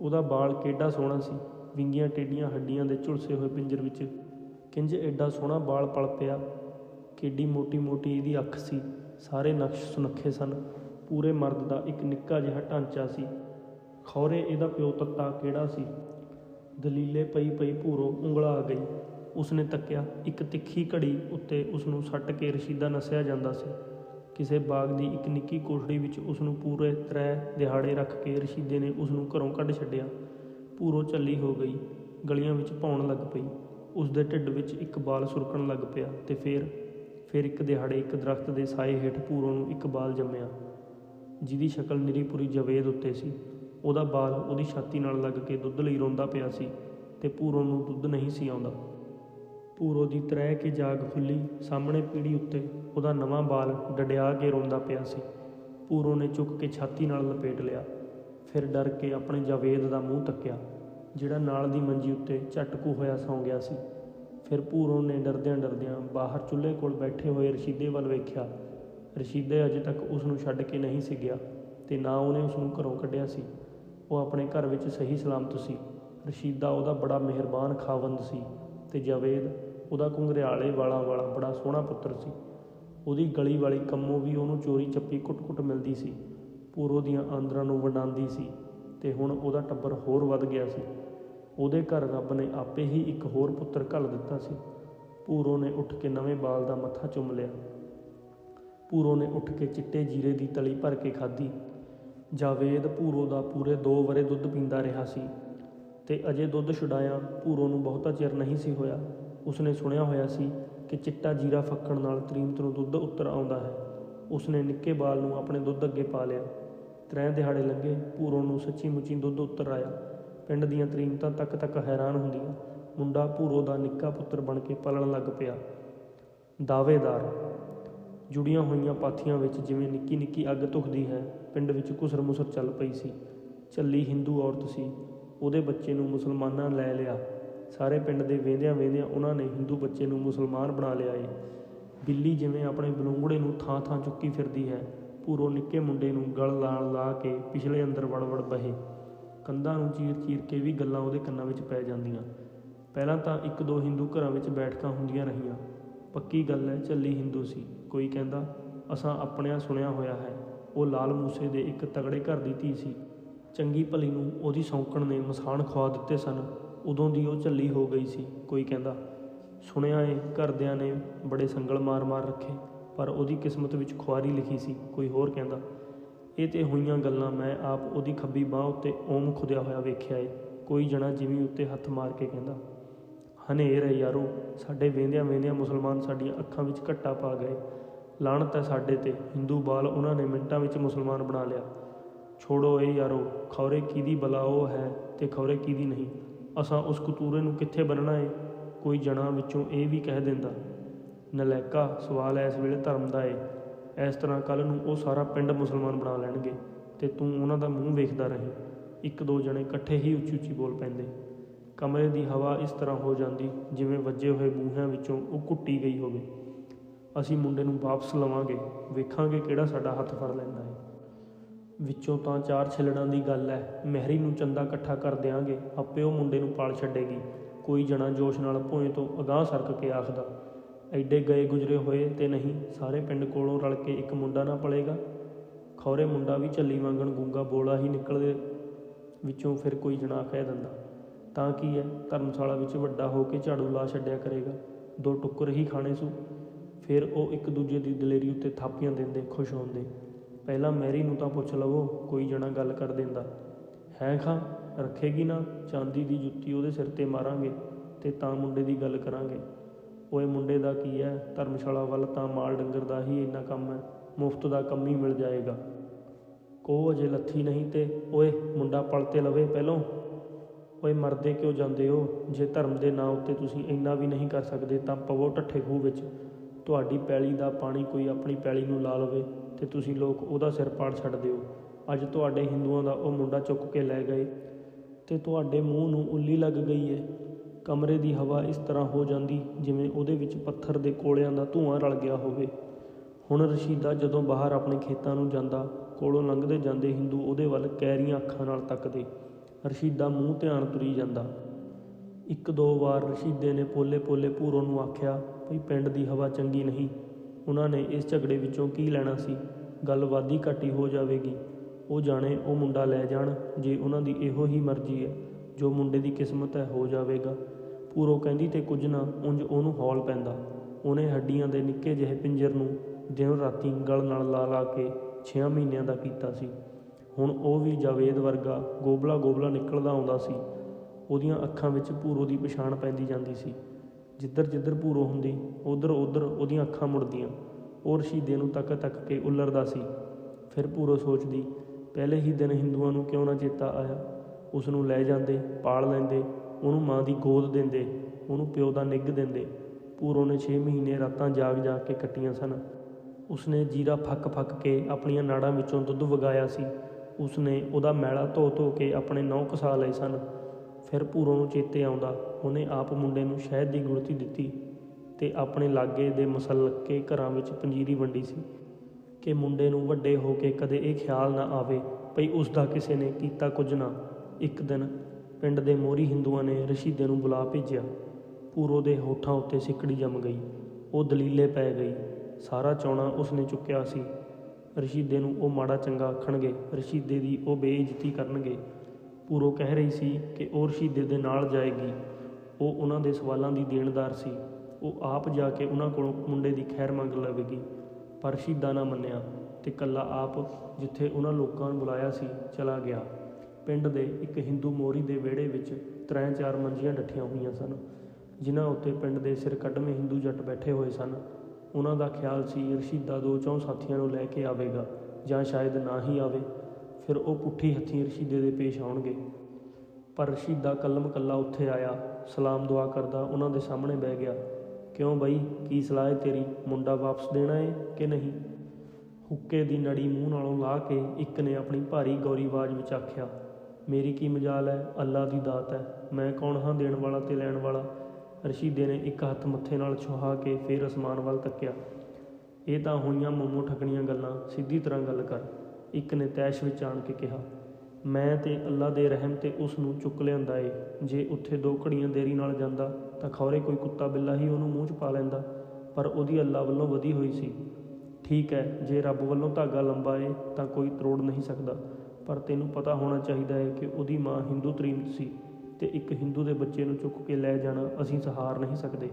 ਉਹਦਾ ਬਾਲ ਕਿੱਡਾ ਸੋਹਣਾ ਸੀ? ਵਿੰਗੀਆਂ ਟੇਡੀਆਂ ਹੱਡੀਆਂ ਦੇ ਝੁਲਸੇ ਹੋਏ ਪਿੰਜਰ ਵਿੱਚ। ਕਿੰਜ ਐਡਾ ਸੋਹਣਾ ਬਾਲ ਪਲ ਪਿਆ। ਕਿੱਡੀ ਮੋਟੀ-ਮੋਟੀ ਇਹਦੀ ਅੱਖ ਸੀ। ਸਾਰੇ ਨਕਸ਼ ਸੁਨੱਖੇ ਸਨ। ਪੂਰੇ ਮਰਦ ਦਾ ਇੱਕ ਨਿੱਕਾ ਜਿਹਾ ਢਾਂਚਾ ਸੀ। ਖੌਰੇ ਇਹਦਾ ਪਿਓ ਤੱਤਾ ਕਿਹੜਾ ਸੀ? ਦਲੀਲੇ ਪਈ ਪਈ ਭੂਰੋ ਉਂਗਲਾ ਆ ਗਈ। ਉਸਨੇ ਤੱਕਿਆ, ਇੱਕ ਤਿੱਖੀ ਘੜੀ ਉੱਤੇ ਉਸ ਨੂੰ ਸੱਟ ਕੇ ਰਸ਼ੀਦਾ ਨਸਿਆ ਜਾਂਦਾ ਸੀ। ਕਿਸੇ ਬਾਗ ਦੀ ਇੱਕ ਨਿੱਕੀ ਕੋਠੜੀ ਵਿੱਚ ਉਸ ਨੂੰ ਪੂਰੇ ਤਰੇ ਦਿਹਾੜੇ ਰੱਖ ਕੇ ਰਸ਼ੀਦੇ ਨੇ ਉਸ ਨੂੰ ਘਰੋਂ ਕੱਢ ਛੱਡਿਆ। ਪੂਰੋ ਝੱਲੀ ਹੋ ਗਈ, ਗਲੀਆਂ ਵਿੱਚ ਭੌਣ ਲੱਗ ਪਈ। ਉਸ ਦੇ ਢਿੱਡ ਵਿੱਚ ਇੱਕ ਬਾਲ ਸੁਰਕਣ ਲੱਗ ਪਿਆ ਤੇ ਫਿਰ ਫਿਰ ਇੱਕ ਦਿਹਾੜੇ ਇੱਕ ਦਰਖਤ ਦੇ ਸਾਏ ਹੇਠ ਪੂਰੋ ਨੂੰ ਇੱਕ ਬਾਲ ਜੰਮਿਆ। ਜਿਹਦੀ ਸ਼ਕਲ ਨਿਰੀਪੁਰੀ ਜਵੇਦ ਉੱਤੇ ਸੀ। ਉਹਦਾ ਬਾਲ ਉਹਦੀ ਛਾਤੀ ਨਾਲ ਲੱਗ ਕੇ ਦੁੱਧ ਲਈ ਰੋਂਦਾ ਪਿਆ ਸੀ ਤੇ ਪੂਰੋ ਨੂੰ ਦੁੱਧ ਨਹੀਂ ਸੀ ਆਉਂਦਾ। ਪੂਰੋ ਦੀ ਤਰਹਿ ਕੇ ਜਾਗ ਖੁੱਲੀ, ਸਾਹਮਣੇ ਪੀੜੀ ਉੱਤੇ ਉਹਦਾ ਨਵਾਂ ਬਾਲ ਡਡਿਆ ਕੇ ਰੋਂਦਾ ਪਿਆ ਸੀ। ਪੂਰੋ ਨੇ ਚੁੱਕ ਕੇ ਛਾਤੀ ਨਾਲ ਲਪੇਟ ਲਿਆ। ਫਿਰ ਡਰ ਕੇ ਆਪਣੇ ਜਾਵੇਦ ਦਾ ਮੂੰਹ ਤੱਕਿਆ, ਜਿਹੜਾ ਨਾਲ ਦੀ ਮੰਜੀ ਉੱਤੇ ਝਟਕੂ ਹੋਇਆ ਸੌਂ ਗਿਆ ਸੀ। ਫਿਰ ਪੂਰੋ ਨੇ ਡਰਦਿਆਂ ਡਰਦਿਆਂ ਬਾਹਰ ਚੁੱਲ੍ਹੇ ਕੋਲ ਬੈਠੇ ਹੋਏ ਰਸ਼ੀਦੇ ਵੱਲ ਵੇਖਿਆ। ਰਸ਼ੀਦੇ ਅਜੇ ਤੱਕ ਉਸ ਨੂੰ ਛੱਡ ਕੇ ਨਹੀਂ ਸੀ ਗਿਆ ਤੇ ਨਾ ਉਹਨੇ ਉਸ ਨੂੰ ਘਰੋਂ ਕੱਢਿਆ ਸੀ। ਉਹ ਆਪਣੇ ਘਰ ਵਿੱਚ ਸਹੀ ਸਲਾਮਤ ਸੀ। ਰਸ਼ੀਦਾ ਉਹਦਾ ਬੜਾ ਮਿਹਰਬਾਨ ਖਾਵੰਦ ਸੀ ਤੇ ਜਾਵੇਦ ਉਹਦਾ ਘੁੰਗਰਿਆਲੇ ਵਾਲਾ ਵਾਲਾ ਬੜਾ ਸੋਹਣਾ ਪੁੱਤਰ ਸੀ। ਉਹਦੀ ਗਲੀ ਵਾਲੀ ਕੰਮੋਂ ਵੀ ਉਹਨੂੰ ਚੋਰੀ ਚੱਪੀ ਕੁੱਟ-ਕੁੱਟ ਮਿਲਦੀ ਸੀ। ਪੂਰੋ ਦੀਆਂ ਆਂਦਰਾਂ ਨੂੰ ਵੰਡਾਉਂਦੀ ਸੀ ਤੇ ਹੁਣ ਉਹਦਾ ਟੱਬਰ ਹੋਰ ਵੱਧ ਗਿਆ ਸੀ। ਉਹਦੇ ਘਰ ਰੱਬ ਨੇ ਆਪੇ ਹੀ ਇੱਕ ਹੋਰ ਪੁੱਤਰ ਘੱਲ ਦਿੱਤਾ ਸੀ। ਪੂਰੋ ਨੇ ਉੱਠ ਕੇ ਨਵੇਂ ਬਾਲ ਦਾ ਮੱਥਾ ਚੁੰਮ ਲਿਆ। ਪੂਰੋ ਨੇ ਉੱਠ ਕੇ ਚਿੱਟੇ ਜੀਰੇ ਦੀ ਤਲੀ ਭਰ ਕੇ ਖਾਧੀ। ਜਾਵੇਦ ਭੂਰੋ ਦਾ ਪੂਰੇ 2 ਵਰੇ ਦੁੱਧ ਪੀਂਦਾ ਰਿਹਾ ਸੀ ਤੇ ਅਜੇ ਦੁੱਧ ਛੁਡਾਇਆ ਭੂਰੋ ਨੂੰ ਬਹੁਤਾ ਚਿਰ ਨਹੀਂ ਸੀ ਹੋਇਆ। ਉਸਨੇ ਸੁਣਿਆ ਹੋਇਆ ਸੀ ਕਿ ਚਿੱਟਾ ਜੀਰਾ ਫੱਕਣ ਨਾਲ ਤਰੀਮਤ ਨੂੰ ਦੁੱਧ ਉੱਤਰ ਆਉਂਦਾ ਹੈ। ਉਸਨੇ ਨਿੱਕੇ ਬਾਲ ਨੂੰ ਆਪਣੇ ਦੁੱਧ ਅੱਗੇ ਪਾ ਲਿਆ। ਤਰ੍ਹਾਂ ਦਿਹਾੜੇ ਲੰਘੇ ਭੂਰੋ ਨੂੰ ਸੱਚੀ ਮੁੱਚੀ ਦੁੱਧ ਉੱਤਰ ਆਇਆ। ਪਿੰਡ ਦੀਆਂ ਤਰੀਮਤਾਂ ਤੱਕ ਤੱਕ ਹੈਰਾਨ ਹੁੰਦੀਆਂ, ਮੁੰਡਾ ਭੂਰੋ ਦਾ ਨਿੱਕਾ ਪੁੱਤਰ ਬਣ ਕੇ ਪਲਣ ਲੱਗ ਪਿਆ। ਦਾਅਵੇਦਾਰ ਜੁੜੀਆਂ ਹੋਈਆਂ ਪਾਥੀਆਂ ਵਿੱਚ ਜਿਵੇਂ ਨਿੱਕੀ ਨਿੱਕੀ ਅੱਗ ਧੁਖਦੀ ਹੈ, ਪਿੰਡ ਵਿੱਚ ਕੁਸਰ ਮੁਸਰ ਚੱਲ ਪਈ ਸੀ। ਚੱਲੀ ਹਿੰਦੂ ਔਰਤ ਸੀ। ਉਹਦੇ ਬੱਚੇ ਨੂੰ ਮੁਸਲਮਾਨਾਂ ਲੈ ਲਿਆ। ਸਾਰੇ ਪਿੰਡ ਦੇ ਵੇਂਦਿਆਂ ਵੇਂਦਿਆਂ ਉਹਨਾਂ ਨੇ ਹਿੰਦੂ ਬੱਚੇ ਨੂੰ ਮੁਸਲਮਾਨ ਬਣਾ ਲਿਆ ਏ ਬਿੱਲੀ ਜਿਵੇਂ ਆਪਣੇ ਬਲੂੰਗੜੇ ਨੂੰ ਥਾਂ ਥਾਂ ਚੁੱਕੀ ਫਿਰਦੀ ਹੈ, ਪੂਰੋ ਨਿੱਕੇ ਮੁੰਡੇ ਨੂੰ ਗਲ ਲਾਣ ਲਾ ਕੇ ਪਿਛਲੇ ਅੰਦਰ ਵੜਵੜ ਬਹੇ। ਕੰਧਾਂ ਨੂੰ ਚੀਰ ਚੀਰ ਕੇ ਵੀ ਗੱਲਾਂ ਉਹਦੇ ਕੰਨਾਂ ਵਿੱਚ ਪੈ ਜਾਂਦੀਆਂ। ਪਹਿਲਾਂ ਤਾਂ ਇੱਕ ਦੋ ਹਿੰਦੂ ਘਰਾਂ ਵਿੱਚ ਬੈਠਕਾਂ ਹੁੰਦੀਆਂ ਰਹੀਆਂ। ਪੱਕੀ ਗੱਲ ਹੈ, ਝੱਲੀ ਹਿੰਦੂ ਸੀ। ਕੋਈ ਕਹਿੰਦਾ, ਅਸਾਂ ਆਪਣਿਆਂ ਸੁਣਿਆ ਹੋਇਆ ਹੈ। ਉਹ ਲਾਲ ਮੂਸੇ ਦੇ ਇੱਕ ਤਗੜੇ ਘਰ ਦੀ ਧੀ ਸੀ। ਚੰਗੀ ਭਲੀ ਨੂੰ ਉਹਦੀ ਸੌਂਕਣ ਨੇ ਮਸਾਣ ਖਵਾ ਦਿੱਤੇ ਸਨ। ਉਦੋਂ ਦੀ ਉਹ ਝੱਲੀ ਹੋ ਗਈ ਸੀ। ਕੋਈ ਕਹਿੰਦਾ, ਸੁਣਿਆ ਏ, ਘਰਦਿਆਂ ਨੇ ਬੜੇ ਸੰਗਲ ਮਾਰ-ਮਾਰ ਰੱਖੇ, ਪਰ ਉਹਦੀ ਕਿਸਮਤ ਵਿੱਚ ਖੁਆਰੀ ਲਿਖੀ ਸੀ। ਕੋਈ ਹੋਰ ਕਹਿੰਦਾ, ਇਹ ਤੇ ਹੋਈਆਂ ਗੱਲਾਂ ਮੈਂ ਆਪ ਉਹਦੀ ਖੱਬੀ ਬਾਹ ਉੱਤੇ ਓਮ ਖੁਦਿਆ ਹੋਇਆ ਵੇਖਿਆ ਏ। ਕੋਈ ਜਣਾ ਜਿਵੇਂ ਉੱਤੇ ਹੱਥ ਮਾਰ ਕੇ ਕਹਿੰਦਾ ਹਨੇਰ ਹੈ ਯਾਰੋ, ਸਾਡੇ ਵੇਂਦਿਆਂ ਵੇਂਦਿਆਂ ਮੁਸਲਮਾਨ ਸਾਡੀਆਂ ਅੱਖਾਂ ਵਿੱਚ ਘੱਟਾ ਪਾ ਗਏ। ਲਾਣਤ ਹੈ ਸਾਡੇ ਤੇ, ਹਿੰਦੂ ਬਾਲ ਉਹਨਾਂ ਨੇ ਮਿੰਟਾਂ ਵਿੱਚ ਮੁਸਲਮਾਨ ਬਣਾ ਲਿਆ। ਛੋੜੋ ਇਹ ਯਾਰੋ, ਖੌਰੇ ਕਿਹਦੀ ਬਲਾਓ ਹੈ ਤੇ ਖੌਰੇ ਕਿਹਦੀ ਨਹੀਂ? ਅਸਾਂ ਉਸ ਕਤੂਰੇ ਨੂੰ ਕਿੱਥੇ ਬੰਨਣਾ ਏ? ਕੋਈ ਜਣਾ ਵਿੱਚੋਂ ਇਹ ਵੀ ਕਹਿ ਦਿੰਦਾ, ਨਲੈਕਾ, ਸਵਾਲ ਇਸ ਵੇਲੇ ਧਰਮ ਦਾ ਏ। ਇਸ ਤਰ੍ਹਾਂ ਕੱਲ ਨੂੰ ਉਹ ਸਾਰਾ ਪਿੰਡ ਮੁਸਲਮਾਨ ਬਣਾ ਲੈਣਗੇ ਤੇ ਤੂੰ ਉਹਨਾਂ ਦਾ ਮੂੰਹ ਵੇਖਦਾ ਰਹੇ। ਇੱਕ ਦੋ ਜਣੇ ਇਕੱਠੇ ਹੀ ਉੱਚੀ ਉੱਚੀ ਬੋਲ ਪੈਂਦੇ। ਕਮਰੇ ਦੀ ਹਵਾ ਇਸ ਤਰ੍ਹਾਂ ਹੋ ਜਾਂਦੀ ਜਿਵੇਂ ਵੱਜੇ ਹੋਏ ਬੂਹਿਆਂ ਵਿੱਚੋਂ ਉਹ ਕੁੱਟੀ ਗਈ ਹੋਵੇ। ਅਸੀਂ ਮੁੰਡੇ ਨੂੰ ਵਾਪਸ ਲਵਾਂਗੇ, ਵੇਖਾਂਗੇ ਕਿਹੜਾ ਸਾਡਾ ਹੱਥ ਫੜ ਲੈਂਦਾ ਹੈ। ਵਿੱਚੋਂ ਤਾਂ ਚਾਰ ਛਿਲੜਾਂ ਦੀ ਗੱਲ ਹੈ, ਮਹਿਰੀ ਨੂੰ ਚੰਦਾ ਇਕੱਠਾ ਕਰ ਦਿਆਂਗੇ, ਆਪੇ ਉਹ ਮੁੰਡੇ ਨੂੰ ਪਾਲ ਛੱਡੇਗੀ। ਕੋਈ ਜਣਾ ਜੋਸ਼ ਨਾਲ ਭੋਏ ਤੋਂ ਅਗਾਹ ਸਰਕ ਕੇ ਆਖਦਾ, ਐਡੇ ਗਏ ਗੁਜਰੇ ਹੋਏ ਤੇ ਨਹੀਂ, ਸਾਰੇ ਪਿੰਡ ਕੋਲੋਂ ਰਲ ਕੇ ਇੱਕ ਮੁੰਡਾ ਨਾ ਪਲੇਗਾ? ਖੌਰੇ ਮੁੰਡਾ ਵੀ ਝੱਲੀ ਵਾਂਗਣ ਗੂੰਗਾ ਬੋਲਾ ਹੀ ਨਿਕਲਦੇ ਵਿੱਚੋਂ ਫਿਰ ਕੋਈ ਜਣਾ ਕਹਿ ਦਿੰਦਾ ਤਾਂ ਕੀ ਹੈ? ਧਰਮਸ਼ਾਲਾ ਵਿੱਚ ਵੱਡਾ ਹੋ ਕੇ ਝਾੜੂ ਲਾ ਛੱਡਿਆ ਕਰੇਗਾ। ਦੋ ਟੁੱਕਰ ਹੀ ਖਾਣੇ ਸੂ। ਫਿਰ ਉਹ ਇੱਕ ਦੂਜੇ ਦੀ ਦਲੇਰੀ ਉੱਤੇ ਥਾਪੀਆਂ ਦਿੰਦੇ, ਖੁਸ਼ ਹੁੰਦੇ। ਪਹਿਲਾਂ ਮੈਰੀ ਨੂੰ ਤਾਂ ਪੁੱਛ ਲਵੋ, ਕੋਈ ਜਣਾ ਗੱਲ ਕਰ ਦਿੰਦਾ। ਹੈ ਖਾਂ, ਰੱਖੇਗੀ ਨਾ? ਚਾਂਦੀ ਦੀ ਜੁੱਤੀ ਉਹਦੇ ਸਿਰ ਤੇ ਮਾਰਾਂਗੇ ਤੇ ਤਾਂ ਮੁੰਡੇ ਦੀ ਗੱਲ ਕਰਾਂਗੇ। ਓਏ ਮੁੰਡੇ ਦਾ ਕੀ ਹੈ? ਧਰਮਸ਼ਾਲਾ ਵੱਲ ਤਾਂ ਮਾਲ ਡੰਗਰ ਦਾ ਹੀ ਇੰਨਾ ਕੰਮ ਹੈ, ਮੁਫਤ ਦਾ ਕੰਮ ਹੀ ਮਿਲ ਜਾਏਗਾ। ਕੋ ਅਜੇ ਲੱਥੀ ਨਹੀਂ ਤੇ ਓਏ ਮੁੰਡਾ ਪਲਤੇ ਲਵੇ ਪਹਿਲੋਂ। ਓਏ ਮਰਦੇ ਕਿਉਂ ਜਾਂਦੇ ਹੋ? ਜੇ ਧਰਮ ਦੇ ਨਾਂ ਉੱਤੇ ਤੁਸੀਂ ਇੰਨਾ ਵੀ ਨਹੀਂ ਕਰ ਸਕਦੇ, ਤਾਂ ਪਵੋ ਢੱਠੇ ਖੂਹ ਵਿੱਚ। ਤੁਹਾਡੀ ਪੈਲੀ ਦਾ ਪਾਣੀ ਕੋਈ ਆਪਣੀ ਪੈਲੀ ਨੂੰ ਲਾ ਲਵੇ ਤੇ ਤੁਸੀਂ ਲੋਕ ਉਹਦਾ ਸਿਰ ਪਾੜ ਛੱਡ ਦਿਓ। ਅੱਜ ਤੁਹਾਡੇ ਹਿੰਦੂਆਂ ਦਾ ਉਹ ਮੁੰਡਾ ਚੁੱਕ ਕੇ ਲੈ ਗਏ ਤੇ ਤੁਹਾਡੇ ਮੂੰਹ ਨੂੰ ਉੱਲੀ ਲੱਗ ਗਈ ਏ। ਕਮਰੇ ਦੀ ਹਵਾ ਇਸ ਤਰ੍ਹਾਂ ਹੋ ਜਾਂਦੀ ਜਿਵੇਂ ਉਹਦੇ ਵਿੱਚ ਪੱਥਰ ਦੇ ਕੋਲਿਆਂ ਦਾ ਧੂਆਂ ਰਲ ਗਿਆ ਹੋਵੇ। ਹੁਣ ਰਸ਼ੀਦਾ ਜਦੋਂ ਬਾਹਰ ਆਪਣੇ ਖੇਤਾਂ ਨੂੰ ਜਾਂਦਾ, ਕੋਲੋਂ ਲੰਘਦੇ ਜਾਂਦੇ ਹਿੰਦੂ ਉਹਦੇ ਵੱਲ ਕੈਰੀਆਂ ਅੱਖਾਂ ਨਾਲ ਤੱਕਦੇ। ਰਸ਼ੀਦਾ ਮੂੰਹ ਧਿਆਨ ਤੁਰੀ ਜਾਂਦਾ। ਇੱਕ ਦੋ ਵਾਰ ਰਸ਼ੀਦੇ ਨੇ ਪੋਲੇ-ਪੋਲੇ ਪੂਰੋ ਨੂੰ ਆਖਿਆ, ਭਈ ਪਿੰਡ ਦੀ ਹਵਾ ਚੰਗੀ ਨਹੀਂ। ਉਹਨਾਂ ਨੇ ਇਸ ਝਗੜੇ ਵਿੱਚੋਂ ਕੀ ਲੈਣਾ ਸੀ? ਗੱਲ ਵਾਦੀ ਘਾਟੀ ਹੋ ਜਾਵੇਗੀ। ਉਹ ਜਾਣੇ ਉਹ ਮੁੰਡਾ ਲੈ ਜਾਣ, ਜੇ ਉਹਨਾਂ ਦੀ ਇਹੋ ਹੀ ਮਰਜ਼ੀ ਹੈ, ਜੋ ਮੁੰਡੇ ਦੀ ਕਿਸਮਤ ਹੈ, ਹੋ ਜਾਵੇਗਾ। ਪੂਰੋ ਕਹਿੰਦੀ ਤੇ ਕੁਝ ਨਾ, ਉਂਝ ਉਹਨੂੰ ਹੌਲ ਪੈਂਦਾ। ਉਹਨੇ ਹੱਡੀਆਂ ਦੇ ਨਿੱਕੇ ਜਿਹੇ ਪਿੰਜਰ ਨੂੰ ਦਿਨ ਰਾਤੀ ਗਲ ਨਾਲ ਲਾ ਲਾ ਕੇ 6 ਮਹੀਨਿਆਂ ਦਾ ਕੀਤਾ ਸੀ। ਹੁਣ ਉਹ ਵੀ ਜਾਵੇਦ ਵਰਗਾ ਗੋਬਲਾ ਗੋਬਲਾ ਨਿਕਲਦਾ ਆਉਂਦਾ ਸੀ। ਉਹਦੀਆਂ ਅੱਖਾਂ ਵਿੱਚ ਭੂਰੋ ਦੀ ਪਛਾਣ ਪੈਂਦੀ ਜਾਂਦੀ ਸੀ। ਜਿੱਧਰ ਜਿੱਧਰ ਭੂਰੋ ਹੁੰਦੀ, ਉਧਰ ਉਧਰ ਉਹਦੀਆਂ ਅੱਖਾਂ ਮੁੜਦੀਆਂ। ਉਹ ਰਸ਼ੀਦੇ ਨੂੰ ਤੱਕ ਤੱਕ ਕੇ ਉੱਲਰਦਾ ਸੀ। ਫਿਰ ਭੂਰੋ ਸੋਚਦੀ, ਪਹਿਲੇ ਹੀ ਦਿਨ ਹਿੰਦੂਆਂ ਨੂੰ ਕਿਉਂ ਨਾ ਚੇਤਾ ਆਇਆ? ਉਸ ਨੂੰ ਲੈ ਜਾਂਦੇ, ਪਾਲ ਲੈਂਦੇ, ਉਹਨੂੰ ਮਾਂ ਦੀ ਗੋਦ ਦਿੰਦੇ, ਉਹਨੂੰ ਪਿਓ ਦਾ ਨਿੱਘ ਦਿੰਦੇ। ਭੂਰੋ ਨੇ 6 ਮਹੀਨੇ ਰਾਤਾਂ ਜਾਗ ਜਾਗ ਕੇ ਕੱਟੀਆਂ ਸਨ। ਉਸਨੇ ਜੀਰਾ ਫੱਕ ਫੱਕ ਕੇ ਆਪਣੀਆਂ ਨਾੜਾਂ ਵਿੱਚੋਂ ਦੁੱਧ ਵਗਾਇਆ ਸੀ। ਉਸਨੇ ਉਹਦਾ ਮੈਲਾ ਧੋ ਧੋ ਕੇ ਆਪਣੇ ਨਹੁੰ ਕਸਾ ਲਏ ਸਨ। ਫਿਰ ਭੂਰੋ ਨੂੰ ਚੇਤੇ ਆਉਂਦਾ, ਉਹਨੇ ਆਪ ਮੁੰਡੇ ਨੂੰ ਸ਼ਹਿਦ ਦੀ ਗੁੜਤੀ ਦਿੱਤੀ ਤੇ ਆਪਣੇ ਲਾਗੇ ਦੇ ਮਸਲਕੇ ਘਰਾਂ ਵਿੱਚ ਪੰਜੀਰੀ ਵੰਡੀ ਸੀ ਕਿ ਮੁੰਡੇ ਨੂੰ ਵੱਡੇ ਹੋ ਕੇ ਕਦੇ ਇਹ ਖਿਆਲ ਨਾ ਆਵੇ ਭਈ ਉਸ ਦਾ ਕਿਸੇ ਨੇ ਕੀਤਾ ਕੁਝ ਨਾ। ਇੱਕ ਦਿਨ ਪਿੰਡ ਦੇ ਮੋਰੀ ਹਿੰਦੂਆਂ ਨੇ ਰਸ਼ੀਦੇ ਨੂੰ ਬੁਲਾ ਭੇਜਿਆ। ਪੂਰੋ ਦੇ ਹੋਠਾਂ ਉੱਤੇ ਸਿੱਕੜੀ ਜੰਮ ਗਈ। ਉਹ ਦਲੀਲੇ ਪੈ ਗਈ। ਸਾਰਾ ਚੌਣਾ ਉਸਨੇ ਚੁੱਕਿਆ ਸੀ। ਰਸ਼ੀਦੇ ਨੂੰ ਉਹ ਮਾੜਾ ਚੰਗਾ ਆਖਣਗੇ, ਰਸ਼ੀਦੇ ਦੀ ਉਹ ਬੇਇੱਜ਼ਤੀ ਕਰਨਗੇ। ਪੂਰੋ ਕਹਿ ਰਹੀ ਸੀ ਕਿ ਉਹ ਰਸ਼ੀਦੇ ਦੇ ਨਾਲ ਜਾਏਗੀ। ਉਹ ਉਹਨਾਂ ਦੇ ਸਵਾਲਾਂ ਦੀ ਦੇਣਦਾਰ ਸੀ। ਉਹ ਆਪ ਜਾ ਕੇ ਉਹਨਾਂ ਕੋਲੋਂ ਮੁੰਡੇ ਦੀ ਖੈਰ ਮੰਗ ਲਵੇਗੀ, ਪਰ ਰਸ਼ੀਦਾ ਨਾ ਮੰਨਿਆ ਤੇ ਕੱਲਾ ਆਪ ਜਿੱਥੇ ਉਹਨਾਂ ਲੋਕਾਂ ਨੂੰ ਬੁਲਾਇਆ ਸੀ, ਚਲਾ ਗਿਆ। ਪਿੰਡ ਦੇ ਇੱਕ ਹਿੰਦੂ ਮੋਰੀ ਦੇ ਵਿਹੜੇ ਵਿੱਚ ਤਰੈ ਚਾਰ ਮੰਜੀਆਂ ਡੱਠੀਆਂ ਹੋਈਆਂ ਸਨ, ਜਿਨ੍ਹਾਂ ਉੱਤੇ ਪਿੰਡ ਦੇ ਸਿਰ ਕੱਢਵੇਂ ਹਿੰਦੂ ਜੱਟ ਬੈਠੇ ਹੋਏ ਸਨ। ਉਹਨਾਂ ਦਾ ਖਿਆਲ ਸੀ ਰਸ਼ੀਦਾ ਦੋ ਚੌਂ ਸਾਥੀਆਂ ਨੂੰ ਲੈ ਕੇ ਆਵੇਗਾ ਜਾਂ ਸ਼ਾਇਦ ਨਾ ਹੀ ਆਵੇ। ਫਿਰ ਉਹ ਪੁੱਠੀ ਹੱਥੀਂ ਰਸ਼ੀਦੇ ਦੇ ਪੇਸ਼ ਆਉਣਗੇ। ਪਰ ਰਸ਼ੀਦਾ ਕੱਲਮ ਕੱਲਾ ਉੱਥੇ ਆਇਆ, ਸਲਾਮ ਦੁਆ ਕਰਦਾ ਉਹਨਾਂ ਦੇ ਸਾਹਮਣੇ ਬਹਿ ਗਿਆ। ਕਿਉਂ ਬਈ? ਕੀ ਸਲਾਹ ਹੈ ਤੇਰੀ? ਮੁੰਡਾ ਵਾਪਸ ਦੇਣਾ ਏ ਕਿ ਨਹੀਂ? ਹੁੱਕੇ ਦੀ ਨੜੀ ਮੂੰਹ ਨਾਲੋਂ ਲਾ ਕੇ ਇੱਕ ਨੇ ਆਪਣੀ ਭਾਰੀ ਗੌਰੀ ਆਵਾਜ਼ ਵਿੱਚ ਆਖਿਆ, ਮੇਰੀ ਕੀ ਮਜਾਲ ਹੈ? ਅੱਲਾ ਦੀ ਦਾਤ ਹੈ। ਮੈਂ ਕੌਣ ਹਾਂ ਦੇਣ ਵਾਲਾ ਤੇ ਲੈਣ ਵਾਲਾ? ਰਸ਼ੀਦੇ ਨੇ ਇੱਕ ਹੱਥ ਮੱਥੇ ਨਾਲ ਛੁਹਾ ਕੇ ਫੇਰ ਅਸਮਾਨ ਵੱਲ ਤੱਕਿਆ। ਇਹ ਤਾਂ ਹੋਈਆਂ ਮੋਮੋ ਠਕਣੀਆਂ ਗੱਲਾਂ, ਸਿੱਧੀ ਤਰ੍ਹਾਂ ਗੱਲ ਕਰ। ਇੱਕ ਨੇ ਤੈਸ਼ ਵਿੱਚ ਆਣ ਕੇ ਕਿਹਾ, ਮੈਂ ਤੇ ਅੱਲਾ ਦੇ ਰਹਿਮ ਤੇ ਉਸ ਨੂੰ ਚੁੱਕ ਲਿਆਂਦਾ ਏ। ਜੇ ਉੱਥੇ ਦੋ ਘੜੀਆਂ ਦੇਰੀ ਨਾਲ ਜਾਂਦਾ, ਤਾਂ ਖੌਰੇ ਕੋਈ ਕੁੱਤਾ ਬਿੱਲਾ ਹੀ ਉਹਨੂੰ ਮੂੰਹ 'ਚ ਪਾ ਲੈਂਦਾ। ਪਰ ਉਹਦੀ ਅੱਲਾ ਵੱਲੋਂ ਵਧੀ ਹੋਈ ਸੀ। ਠੀਕ ਹੈ, ਜੇ ਰੱਬ ਵੱਲੋਂ ਧਾਗਾ ਲੰਬਾ ਏ, ਤਾਂ ਕੋਈ ਤਰੋੜ ਨਹੀਂ ਸਕਦਾ। ਪਰ ਤੈਨੂੰ ਪਤਾ ਹੋਣਾ ਚਾਹੀਦਾ ਹੈ ਕਿ ਉਹਦੀ ਮਾਂ ਹਿੰਦੂ ਤਰੀਮਤ ਸੀ। ਤੇ ਇੱਕ ਹਿੰਦੂ ਦੇ ਬੱਚੇ ਨੂੰ ਚੁੱਕ ਕੇ ਲੈ ਜਾਣਾ ਅਸੀਂ ਸਹਾਰ ਨਹੀਂ ਸਕਦੇ।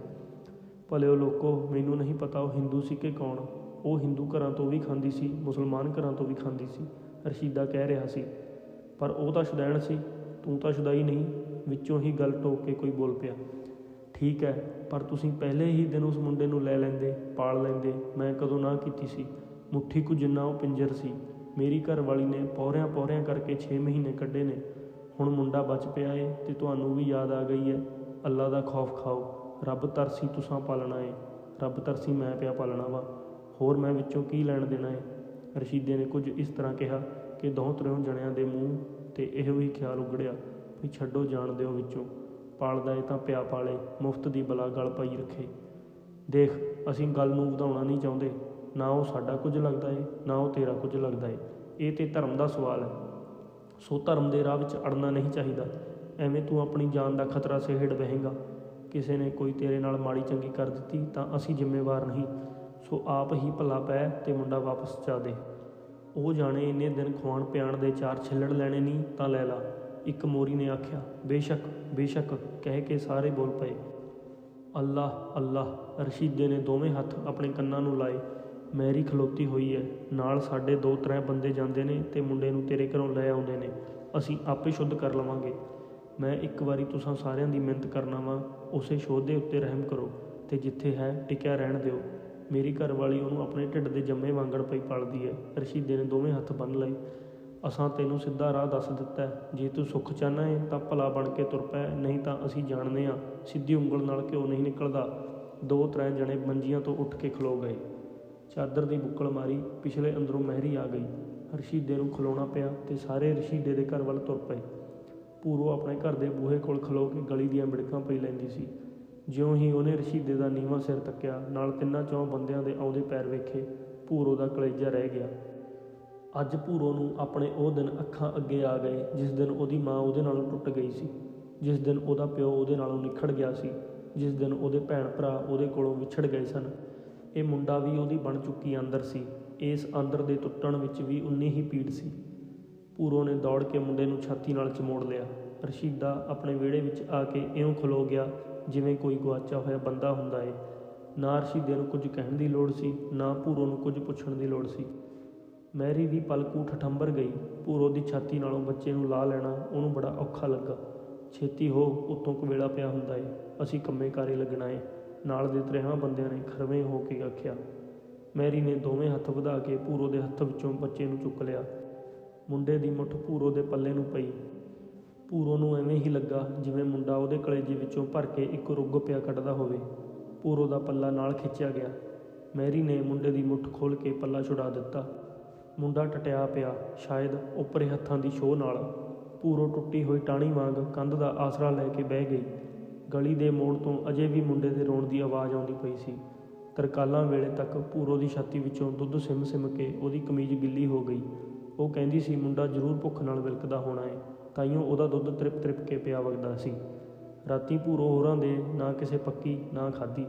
ਭਲੇ ਉਹ ਲੋਕੋ, ਮੈਨੂੰ ਨਹੀਂ ਪਤਾ ਉਹ ਹਿੰਦੂ ਸੀ ਕਿ ਕੌਣ। ਉਹ ਹਿੰਦੂ ਘਰਾਂ ਤੋਂ ਵੀ ਖਾਂਦੀ ਸੀ, ਮੁਸਲਮਾਨ ਘਰਾਂ ਤੋਂ ਵੀ ਖਾਂਦੀ ਸੀ, ਰਸ਼ੀਦਾ ਕਹਿ ਰਿਹਾ ਸੀ। ਪਰ ਉਹ ਤਾਂ ਸ਼ੁਦੈਣ ਸੀ, ਤੂੰ ਤਾਂ ਸ਼ੁਦਾਈ ਨਹੀਂ, ਵਿੱਚੋਂ ਹੀ ਗੱਲ ਟੋਕ ਕੇ ਕੋਈ ਬੋਲ ਪਿਆ। ਠੀਕ ਹੈ, ਪਰ ਤੁਸੀਂ ਪਹਿਲੇ ਹੀ ਦਿਨ ਉਸ ਮੁੰਡੇ ਨੂੰ ਲੈ ਲੈਂਦੇ, ਪਾਲ ਲੈਂਦੇ, ਮੈਂ ਕਦੋਂ ਨਾ ਕੀਤੀ ਸੀ। ਮੁੱਠੀ ਕੁ ਜਿੰਨਾ ਉਹ ਪਿੰਜਰ ਸੀ, ਮੇਰੀ ਘਰ ਵਾਲੀ ਨੇ ਪੌਰਿਆਂ ਪੌਰਿਆਂ ਕਰਕੇ 6 ਮਹੀਨੇ ਕੱਢੇ ਨੇ। ਹੁਣ ਮੁੰਡਾ ਬਚ ਪਿਆ ਏ ਤੇ ਤੁਹਾਨੂੰ ਵੀ ਯਾਦ ਆ ਗਈ ਹੈ ਅੱਲਾ ਦਾ ਖੌਫ ਖਾਓ। ਰੱਬ ਤਰਸੀ ਤੁਸਾਂ ਪਾਲਣਾ ਏ। ਰੱਬ ਤਰਸੀ ਮੈਂ ਪਿਆ ਪਾਲਣਾ ਵਾ। ਹੋਰ ਮੈਂ ਵਿੱਚੋਂ ਕੀ ਲੈਣ ਦੇਣਾ ਏ? ਰਸ਼ੀਦੇ ਨੇ ਕੁਝ ਇਸ ਤਰ੍ਹਾਂ ਕਿਹਾ ਕਿ ਦੋਹਾਂ ਤਰ੍ਹਾਂ ਜਣਿਆਂ ਦੇ ਮੂੰਹ ਤੇ ਇਹੋ ਹੀ ਖਿਆਲ ਉਗੜਿਆ ਵੀ ਛੱਡੋ ਜਾਣ ਦਿਓ ਵਿੱਚੋਂ। ਪਾਲਦਾ ਏ ਤਾਂ ਪਿਆ ਪਾਲੇ, ਮੁਫਤ ਦੀ ਬਲਾ ਗਲ ਪਾਈ ਰੱਖੇ। ਦੇਖ, ਅਸੀਂ ਗੱਲ ਨੂੰ ਵਧਾਉਣਾ ਨਹੀਂ ਚਾਹੁੰਦੇ। ਨਾ ਉਹ ਸਾਡਾ ਕੁਝ ਲੱਗਦਾ ਏ, ਨਾ ਉਹ ਤੇਰਾ ਕੁਝ ਲੱਗਦਾ ਏ। ਇਹ ਤੇ ਧਰਮ ਦਾ ਸਵਾਲ ਹੈ। ਸੋ ਧਰਮ ਦੇ ਰਾਹ ਵਿੱਚ ਅੜਨਾ ਨਹੀਂ ਚਾਹੀਦਾ। ਐਵੇਂ ਤੂੰ ਆਪਣੀ ਜਾਨ ਦਾ ਖਤਰਾ ਸਹਿੜ ਬਹੇਗਾ ਕਿਸੇ ਨੇ ਕੋਈ ਤੇਰੇ ਨਾਲ ਮਾੜੀ ਚੰਗੀ ਕਰ ਦਿੱਤੀ ਤਾਂ ਅਸੀਂ ਜ਼ਿੰਮੇਵਾਰ ਨਹੀਂ। ਸੋ ਆਪ ਹੀ ਭਲਾ ਪੈ ਤੇ ਮੁੰਡਾ ਵਾਪਸ ਚਾ ਦੇ। ਉਹ ਜਾਣੇ ਇੰਨੇ ਦਿਨ ਖਵਾਣ ਪਿਆਣ ਦੇ ਚਾਰ ਛਿੱਲੜ ਲੈਣੇ ਨਹੀਂ ਤਾਂ ਲੈ ਲਾ। ਇੱਕ ਮੋਰੀ ਨੇ ਆਖਿਆ, ਬੇਸ਼ੱਕ ਬੇਸ਼ੱਕ, ਕਹਿ ਕੇ ਸਾਰੇ ਬੋਲ ਪਏ। ਅੱਲਾ ਅੱਲਾ ਰਸ਼ੀਦੇ ਨੇ ਦੋਵੇਂ ਹੱਥ ਆਪਣੇ ਕੰਨਾਂ ਨੂੰ ਲਾਏ। ਮੈਰੀ ਖਲੋਤੀ ਹੋਈ ਹੈ। ਨਾਲ ਸਾਡੇ ਦੋ ਤਰ੍ਹਾਂ ਬੰਦੇ ਜਾਂਦੇ ਨੇ ਤੇ ਮੁੰਡੇ ਨੂੰ ਤੇਰੇ ਘਰੋਂ ਲੈ ਆਉਂਦੇ ਨੇ। ਅਸੀਂ ਆਪੇ ਸ਼ੁੱਧ ਕਰ ਲਵਾਂਗੇ। ਮੈਂ ਇੱਕ ਵਾਰੀ ਤੁਸਾਂ ਸਾਰਿਆਂ ਦੀ ਮਿਹਨਤ ਕਰਨਾ ਵਾਂ। ਉਸੇ ਸ਼ੋਧ ਦੇ ਉੱਤੇ ਰਹਿਮ ਕਰੋ ਤੇ ਜਿੱਥੇ ਹੈ ਟਿਕਿਆ ਰਹਿਣ ਦਿਓ। ਮੇਰੀ ਘਰ ਵਾਲੀ ਉਹਨੂੰ ਆਪਣੇ ਢਿੱਡ ਦੇ ਜੰਮੇ ਵਾਂਗਣ ਪਈ ਪਲਦੀ ਹੈ। ਰਸ਼ੀਦੇ ਨੇ ਦੋਵੇਂ ਹੱਥ ਬੰਨ ਲਏ। ਅਸਾਂ ਤੈਨੂੰ ਸਿੱਧਾ ਰਾਹ ਦੱਸ ਦਿੱਤਾ ਜੇ ਤੂੰ ਸੁੱਖ ਚਾਹਨਾ ਹੈ ਤਾਂ ਭਲਾ ਬਣ ਕੇ ਤੁਰ ਪੈ, ਨਹੀਂ ਤਾਂ ਅਸੀਂ ਜਾਣਦੇ ਹਾਂ ਸਿੱਧੀ ਉਂਗਲ ਨਾਲ ਘਿਓ ਨਹੀਂ ਨਿਕਲਦਾ। ਦੋ ਤਰ੍ਹਾਂ ਜਣੇ ਮੰਜੀਆਂ ਤੋਂ ਉੱਠ ਕੇ ਖਲੋ ਗਏ। ਚਾਦਰ ਦੀ ਬੁੱਕਲ ਮਾਰੀ, ਪਿਛਲੇ ਅੰਦਰੋਂ ਮਹਿਰੀ ਆ ਗਈ। ਰਸ਼ੀਦੇ ਨੂੰ ਖਲੋਣਾ ਪਿਆ ਤੇ ਸਾਰੇ ਰਸ਼ੀਦੇ ਦੇ ਘਰ ਵੱਲ ਤੁਰ ਪਏ। ਪੂਰੋ ਆਪਣੇ ਘਰ ਦੇ ਬੂਹੇ ਕੋਲ ਖਲੋ ਕੇ ਗਲੀ ਦੀਆਂ ਮਿੜਕਾਂ ਪਈ ਲੈਂਦੀ ਸੀ। ਜਿਉਂ ਹੀ ਉਹਨੇ ਰਸ਼ੀਦੇ ਦਾ ਨੀਵਾਂ ਸਿਰ ਤੱਕਿਆ, ਨਾਲ ਤਿੰਨਾਂ ਚੌਂ ਬੰਦਿਆਂ ਦੇ ਆਉਂਦੇ ਪੈਰ ਵੇਖੇ ਪੂਰੋ ਦਾ ਕਲੇਜਾ ਰਹਿ ਗਿਆ। ਅੱਜ ਭੂਰੋ ਨੂੰ ਆਪਣੇ ਉਹ ਦਿਨ ਅੱਖਾਂ ਅੱਗੇ ਆ ਗਏ, ਜਿਸ ਦਿਨ ਉਹਦੀ ਮਾਂ ਉਹਦੇ ਨਾਲੋਂ ਟੁੱਟ ਗਈ ਸੀ। ਜਿਸ ਦਿਨ ਉਹਦਾ ਪਿਓ ਉਹਦੇ ਨਾਲੋਂ ਨਿਖੜ ਗਿਆ ਸੀ। ਜਿਸ ਦਿਨ ਉਹਦੇ ਭੈਣ ਭਰਾ ਉਹਦੇ ਕੋਲੋਂ ਵਿਛੜ ਗਏ ਸਨ। ਇਹ ਮੁੰਡਾ ਵੀ ਉਹਦੀ ਬਣ ਚੁੱਕੀ ਅੰਦਰ ਸੀ। ਇਸ ਅੰਦਰ ਦੇ ਟੁੱਟਣ ਵਿੱਚ ਵੀ ਉਨੀ ਹੀ ਪੀੜ ਸੀ। ਪੂਰੋ ਨੇ ਦੌੜ ਕੇ ਮੁੰਡੇ ਨੂੰ ਛਾਤੀ ਨਾਲ ਚਮੋੜ ਲਿਆ। ਰਸ਼ੀਦਾ ਆਪਣੇ ਵਿਹੜੇ ਵਿੱਚ ਆ ਕੇ ਇਉਂ ਖਲੋ ਗਿਆ, ਜਿਵੇਂ ਕੋਈ ਗੁਆਚਾ ਹੋਇਆ ਬੰਦਾ ਹੁੰਦਾ ਏ। ਨਾ ਰਸ਼ੀਦੇ ਨੂੰ ਕੁਝ ਕਹਿਣ ਦੀ ਲੋੜ ਸੀ, ਨਾ ਪੂਰੋ ਨੂੰ ਕੁਝ ਪੁੱਛਣ ਦੀ ਲੋੜ ਸੀ। ਮੈਰੀ ਵੀ ਪਲਕੂ ਠਠੰਬਰ ਗਈ। ਪੂਰੋ ਦੀ ਛਾਤੀ ਨਾਲੋਂ ਬੱਚੇ ਨੂੰ ਲਾ ਲੈਣਾ ਉਹਨੂੰ ਬੜਾ ਔਖਾ ਲੱਗਾ। ਛੇਤੀ ਹੋ, ਉੱਥੋਂ ਕੁ ਵੇਲਾ ਪਿਆ ਹੁੰਦਾ ਏ। ਅਸੀਂ ਕੰਮੇ ਕਾਰੇ ਲੱਗਣਾ ਏ। ਨਾਲ ਦੇ ਤਰੇਹਾਂ ਬੰਦਿਆਂ ਨੇ ਖਰਵੇਂ ਹੋ ਕੇ ਆਖਿਆ, ਮੈਰੀ ਨੇ ਦੋਵੇਂ ਹੱਥ ਵਧਾ ਕੇ ਪੂਰੋ ਦੇ ਹੱਥ ਵਿੱਚੋਂ ਬੱਚੇ ਨੂੰ ਚੁੱਕ ਲਿਆ। ਮੁੰਡੇ ਦੀ ਮੁੱਠ ਪੂਰੋ ਦੇ ਪੱਲੇ ਨੂੰ ਪਈ। ਪੂਰੋ ਨੂੰ ਐਵੇਂ ਹੀ ਲੱਗਾ ਜਿਵੇਂ ਮੁੰਡਾ ਉਹਦੇ ਕਲੇਜੇ ਵਿੱਚੋਂ ਭਰ ਕੇ ਇੱਕ ਰੁੱਗ ਪਿਆ ਕੱਢਦਾ ਹੋਵੇ। ਪੂਰੋ ਦਾ ਪੱਲਾ ਨਾਲ ਖਿੱਚਿਆ ਗਿਆ। ਮੈਰੀ ਨੇ ਮੁੰਡੇ ਦੀ ਮੁੱਠ ਖੋਲ ਕੇ ਪੱਲਾ ਛੁਡਾ ਦਿੱਤਾ। ਮੁੰਡਾ ਟਟਿਆ ਪਿਆ, ਸ਼ਾਇਦ ਉੱਪਰੇ ਹੱਥਾਂ ਦੀ ਛੋਹ ਨਾਲ। ਪੂਰੋ ਟੁੱਟੀ ਹੋਈ ਟਾਹਣੀ ਵਾਂਗ ਕੰਧ ਦਾ ਆਸਰਾ ਲੈ ਕੇ ਬਹਿ ਗਈ। ਗਲੀ ਦੇ ਮੋੜ ਤੋਂ ਅਜੇ ਵੀ ਮੁੰਡੇ ਦੇ ਰੋਣ ਦੀ ਆਵਾਜ਼ ਆਉਂਦੀ ਪਈ ਸੀ। ਤਰਕਾਲਾਂ ਵੇਲੇ ਤੱਕ ਭੂਰੋ ਦੀ ਛਾਤੀ ਵਿੱਚੋਂ ਦੁੱਧ ਸਿਮ ਸਿਮ ਕੇ ਉਹਦੀ ਕਮੀਜ਼ ਗਿੱਲੀ ਹੋ ਗਈ। ਉਹ ਕਹਿੰਦੀ ਸੀ, ਮੁੰਡਾ ਜ਼ਰੂਰ ਭੁੱਖ ਨਾਲ ਵਿਲਕਦਾ ਹੋਣਾ ਏ। ਤਾਈਓ ਉਹਦਾ ਦੁੱਧ ਤ੍ਰਿਪ ਤ੍ਰਿਪ ਕੇ ਪਿਆ ਵਗਦਾ ਸੀ। ਰਾਤੀ ਭੂਰੋ ਹੋਰਾਂ ਦੇ ਨਾ ਕਿਸੇ ਪੱਕੀ, ਨਾ ਖਾਧੀ।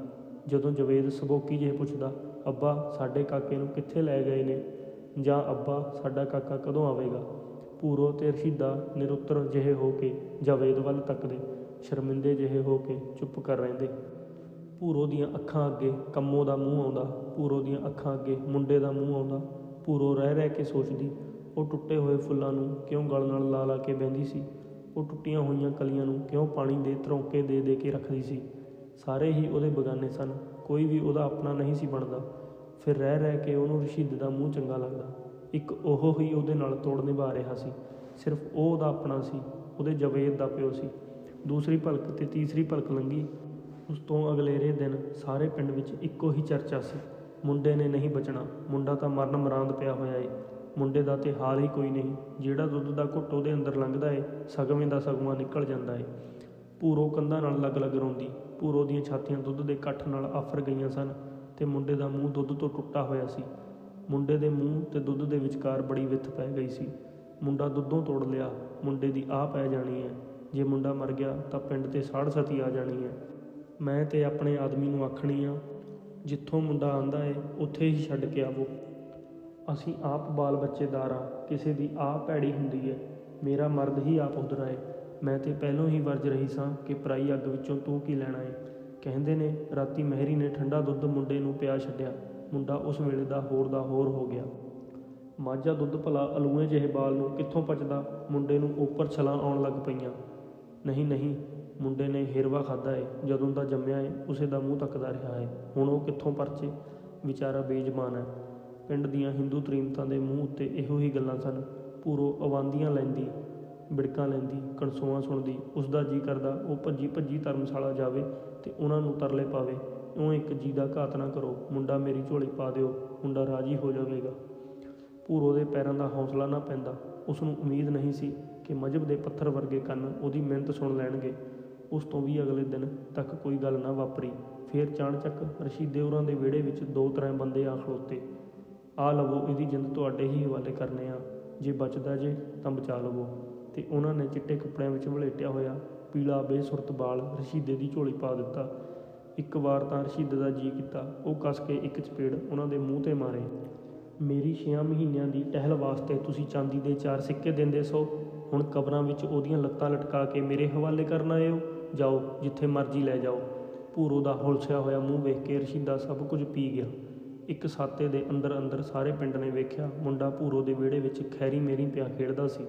ਜਦੋਂ ਜਵੇਦ ਸਬੋਕੀ ਜਿਹੇ ਪੁੱਛਦਾ, ਅੱਬਾ, ਸਾਡੇ ਕਾਕੇ ਨੂੰ ਕਿੱਥੇ ਲੈ ਗਏ ਨੇ? ਜਾਂ ਅੱਬਾ, ਸਾਡਾ ਕਾਕਾ ਕਦੋਂ ਆਵੇਗਾ? ਪੂਰੋ ਤੇ ਰਸ਼ੀਦਾ ਨਿਰੁੱਤਰ ਜਿਹੇ ਹੋ ਕੇ ਜਵੇਦ ਵੱਲ ਤੱਕਦੇ। ਸ਼ਰਮਿੰਦੇ ਜਿਹੇ ਹੋ ਕੇ ਚੁੱਪ ਕਰ ਰਹਿੰਦੇ। ਪੂਰੋ ਦੀਆਂ ਅੱਖਾਂ ਅੱਗੇ ਕੰਮੋ ਦਾ ਮੂੰਹ ਆਉਂਦਾ ਪੂਰੋ ਦੀਆਂ ਅੱਖਾਂ ਅੱਗੇ ਮੁੰਡੇ ਦਾ ਮੂੰਹ ਆਉਂਦਾ। ਪੂਰੋ ਰਹਿ ਰਹਿ ਕੇ ਸੋਚਦੀ, ਉਹ ਟੁੱਟੇ ਹੋਏ ਫੁੱਲਾਂ ਨੂੰ ਕਿਉਂ ਗਲ ਨਾਲ ਲਾ ਲਾ ਕੇ ਬਹਿੰਦੀ ਸੀ? ਉਹ ਟੁੱਟੀਆਂ ਹੋਈਆਂ ਕਲੀਆਂ ਨੂੰ ਕਿਉਂ ਪਾਣੀ ਦੇ ਤਰੌਂਕੇ ਦੇ ਦੇ ਕੇ ਰੱਖਦੀ ਸੀ? ਸਾਰੇ ਹੀ ਉਹਦੇ ਬਗਾਨੇ ਸਨ, ਕੋਈ ਵੀ ਉਹਦਾ ਆਪਣਾ ਨਹੀਂ ਸੀ ਬਣਦਾ। ਫਿਰ ਰਹਿ ਰਹਿ ਕੇ ਉਹਨੂੰ ਰਸ਼ੀਦ ਦਾ ਮੂੰਹ ਚੰਗਾ ਲੱਗਦਾ। ਇੱਕ ਉਹ ਹੀ ਉਹਦੇ ਨਾਲ ਤੋੜ ਨਿਭਾ ਰਿਹਾ ਸੀ। ਸਿਰਫ ਉਹ ਉਹਦਾ ਆਪਣਾ ਸੀ, ਉਹਦੇ ਜਵੇਦ ਦਾ ਪਿਓ ਸੀ। ਦੂਸਰੀ ਭਲਕ ਤੇ ਤੀਸਰੀ ਭਲਕ ਲੰਗੀ ਉਸ ਤੋਂ ਅਗਲੇਰੇ ਦਿਨ ਸਾਰੇ ਪਿੰਡ ਵਿੱਚ ਇੱਕੋ ਹੀ ਚਰਚਾ ਸੀ। ਮੁੰਡੇ ਨੇ ਨਹੀਂ ਬਚਣਾ, ਮੁੰਡਾ ਤਾਂ ਮਰਨ ਮਰਾਂਦ ਪਿਆ ਹੋਇਆ ਏ। ਮੁੰਡੇ ਦਾ ਤੇ ਹਾਲ ਹੀ ਕੋਈ ਨਹੀਂ, ਜਿਹੜਾ ਦੁੱਧ ਦਾ ਘੁੱਟ ਉਹਦੇ ਅੰਦਰ ਲੰਘਦਾ ਏ, ਸਗਵੇਂ ਦਾ ਸਗਵਾ ਨਿਕਲ ਜਾਂਦਾ ਏ। ਪੂਰੋ ਕੰਧਾਂ ਨਾਲ ਲੱਗ ਲੱਗ ਰੋਂਦੀ ਪੂਰੋ ਦੀਆਂ ਛਾਤੀਆਂ ਦੁੱਧ ਦੇ ਇਕੱਠ ਨਾਲ ਆਫਰ ਗਈਆਂ ਸਨ ਤੇ ਮੁੰਡੇ ਦਾ ਮੂੰਹ ਦੁੱਧ ਤੋਂ ਟੁੱਟਾ ਹੋਇਆ ਸੀ। ਮੁੰਡੇ ਦੇ ਮੂੰਹ ਤੇ ਦੁੱਧ ਦੇ ਵਿਚਕਾਰ ਬੜੀ ਵਿੱਥ ਪੈ ਗਈ ਸੀ। ਮੁੰਡਾ ਦੁੱਧੋਂ ਤੋੜ ਲਿਆ, ਮੁੰਡੇ ਦੀ ਆਹ ਪੈ ਜਾਣੀ ਹੈ ਜੇ ਮੁੰਡਾ ਮਰ ਗਿਆ ਤਾਂ ਪਿੰਡ ਤੇ ਸਾੜ ਸਤੀ ਆ ਜਾਣੀ ਹੈ। ਮੈਂ ਤੇ ਆਪਣੇ ਆਦਮੀ ਨੂੰ ਆਖਣੀ ਆ, ਜਿੱਥੋਂ ਮੁੰਡਾ ਆਂਦਾ ਏ, ਉੱਥੇ ਹੀ ਛੱਡ ਕੇ ਆਵੋ। ਅਸੀਂ ਆਪ ਬਾਲ ਬੱਚੇਦਾਰ ਆ, ਕਿਸੇ ਦੀ ਆਪ ਭੈੜੀ ਹੁੰਦੀ ਹੈ ਮੇਰਾ ਮਰਦ ਹੀ ਆਪ ਉਧਰਾ ਏ ਮੈਂ ਤੇ ਪਹਿਲੋਂ ਹੀ ਵਰਜ ਰਹੀ ਸਾਂ ਕਿ ਪਰਾਈ ਅੱਗ ਵਿੱਚੋਂ ਤੂੰ ਕੀ ਲੈਣਾ ਏ। ਕਹਿੰਦੇ ਨੇ, ਰਾਤੀ ਮਹਿਰੀ ਨੇ ਠੰਡਾ ਦੁੱਧ ਮੁੰਡੇ ਨੂੰ ਪਿਆ ਛੱਡਿਆ। ਮੁੰਡਾ ਉਸ ਵੇਲੇ ਦਾ ਹੋਰ ਦਾ ਹੋਰ ਹੋ ਗਿਆ। ਮਾਝਾ ਦੁੱਧ ਭਲਾ ਅਲੂਏ ਜਿਹੇ ਬਾਲ ਨੂੰ ਕਿੱਥੋਂ ਪਚਦਾ? ਮੁੰਡੇ ਨੂੰ ਉੱਪਰ ਛਲਾਂ ਆਉਣ ਲੱਗ ਪਈਆਂ। ਨਹੀਂ ਨਹੀਂ, ਮੁੰਡੇ ਨੇ ਹੇਰਵਾ ਖਾਦਾ ਏ, ਜਦੋਂ ਦਾ ਜੰਮਿਆ ਏ, ਉਸੇ ਦਾ ਮੂੰਹ ਤੱਕਦਾ ਰਿਹਾ ਏ। ਹੁਣ ਉਹ ਕਿੱਥੋਂ ਪਰਚੇ? ਵਿਚਾਰਾ ਬੇਜ਼ਬਾਨ ਹੈ ਪਿੰਡ ਦੀਆਂ ਹਿੰਦੂ ਤਰੀਮਤਾਂ ਦੇ ਮੂੰਹ ਉੱਤੇ ਇਹੋ ਹੀ ਗੱਲਾਂ ਸਨ। ਪੂਰੋ ਅਵਾਂਦੀਆਂ ਲੈਂਦੀ, ਬਿੜਕਾਂ ਲੈਂਦੀ, ਕਣਸੋਆਂ ਸੁਣਦੀ ਉਸ ਦਾ ਜੀ ਕਰਦਾ ਉਹ ਭੱਜੀ ਭੱਜੀ ਧਰਮਸ਼ਾਲਾ ਜਾਵੇ ਤੇ ਉਹਨਾਂ ਨੂੰ ਤਰਲੇ ਪਾਵੇ। ਉਹ ਇੱਕ ਜੀ ਦਾ ਘਾਤ ਨਾ ਕਰੋ, ਮੁੰਡਾ ਮੇਰੀ ਝੋਲੀ ਪਾ ਦਿਓ, ਮੁੰਡਾ ਰਾਜੀ ਹੋ ਜਾਵੇਗਾ। ਪੂਰੋ ਦੇ ਪੈਰਾਂ ਦਾ ਹੌਸਲਾ ਨਾ ਪੈਂਦਾ ਉਸ ਨੂੰ ਉਮੀਦ ਨਹੀਂ ਸੀ ਕਿ ਮਜਬ ਦੇ ਪੱਥਰ ਵਰਗੇ ਕੰਨ ਉਹਦੀ ਮਿਹਨਤ ਸੁਣ ਲੈਣਗੇ। ਉਸ ਤੋਂ ਵੀ ਅਗਲੇ ਦਿਨ ਤੱਕ ਕੋਈ ਗੱਲ ਨਾ ਵਾਪਰੀ। ਫੇਰ ਚਾਣਚੱਕ ਰਸ਼ੀਦੇ ਹੋਰਾਂ ਦੇ ਵਿਹੜੇ ਵਿੱਚ ਦੋ ਤਰ੍ਹਾਂ ਬੰਦੇ ਆ ਖਲੋਤੇ। ਆ ਲਵੋ, ਇਹਦੀ ਜਿੰਦ ਤੁਹਾਡੇ ਹੀ ਹਵਾਲੇ ਕਰਨੇ ਆ। ਜੇ ਬਚਦਾ ਜੇ, ਤਾਂ ਬਚਾ ਲਵੋ। ਤੇ ਉਹਨਾਂ ਨੇ ਚਿੱਟੇ ਕੱਪੜਿਆਂ ਵਿੱਚ ਵਲੇਟਿਆ ਹੋਇਆ ਪੀਲਾ ਬੇਸੁਰਤ ਬਾਲ ਰਸ਼ੀਦੇ ਦੀ ਝੋਲੀ ਪਾ ਦਿੱਤਾ। ਇੱਕ ਵਾਰ ਤਾਂ ਰਸ਼ੀਦ ਦਾ ਜੀ ਕੀਤਾ। ਉਹ ਕੱਸ ਕੇ ਇੱਕ ਚਪੇੜ ਉਹਨਾਂ ਦੇ ਮੂੰਹ ਤੇ ਮਾਰੇ। ਮੇਰੀ 6 ਮਹੀਨਿਆਂ ਦੀ ਟਹਿਲ ਵਾਸਤੇ ਤੁਸੀਂ ਚਾਂਦੀ ਦੇ ਚਾਰ ਸਿੱਕੇ ਦਿੰਦੇ ਸੋ? ਹੁਣ ਕਬਰਾਂ ਵਿੱਚ ਉਹਦੀਆਂ ਲੱਤਾਂ ਲਟਕਾ ਕੇ ਮੇਰੇ ਹਵਾਲੇ ਕਰਨ ਆਏ ਹੋ? ਜਾਓ, ਜਿੱਥੇ ਮਰਜ਼ੀ ਲੈ ਜਾਓ। ਭੂਰੋ ਦਾ ਹੁਲਸਿਆ ਹੋਇਆ ਮੂੰਹ ਵੇਖ ਕੇ ਰਸ਼ੀਦਾ ਸਭ ਕੁਝ ਪੀ ਗਿਆ। ਇੱਕ ਸਾਤੇ ਦੇ ਅੰਦਰ ਅੰਦਰ ਸਾਰੇ ਪਿੰਡ ਨੇ ਵੇਖਿਆ, ਮੁੰਡਾ ਭੂਰੋ ਦੇ ਵਿਹੜੇ ਵਿੱਚ ਖੈਰੀ ਮੇਰੀ ਪਿਆ ਖੇਡਦਾ ਸੀ।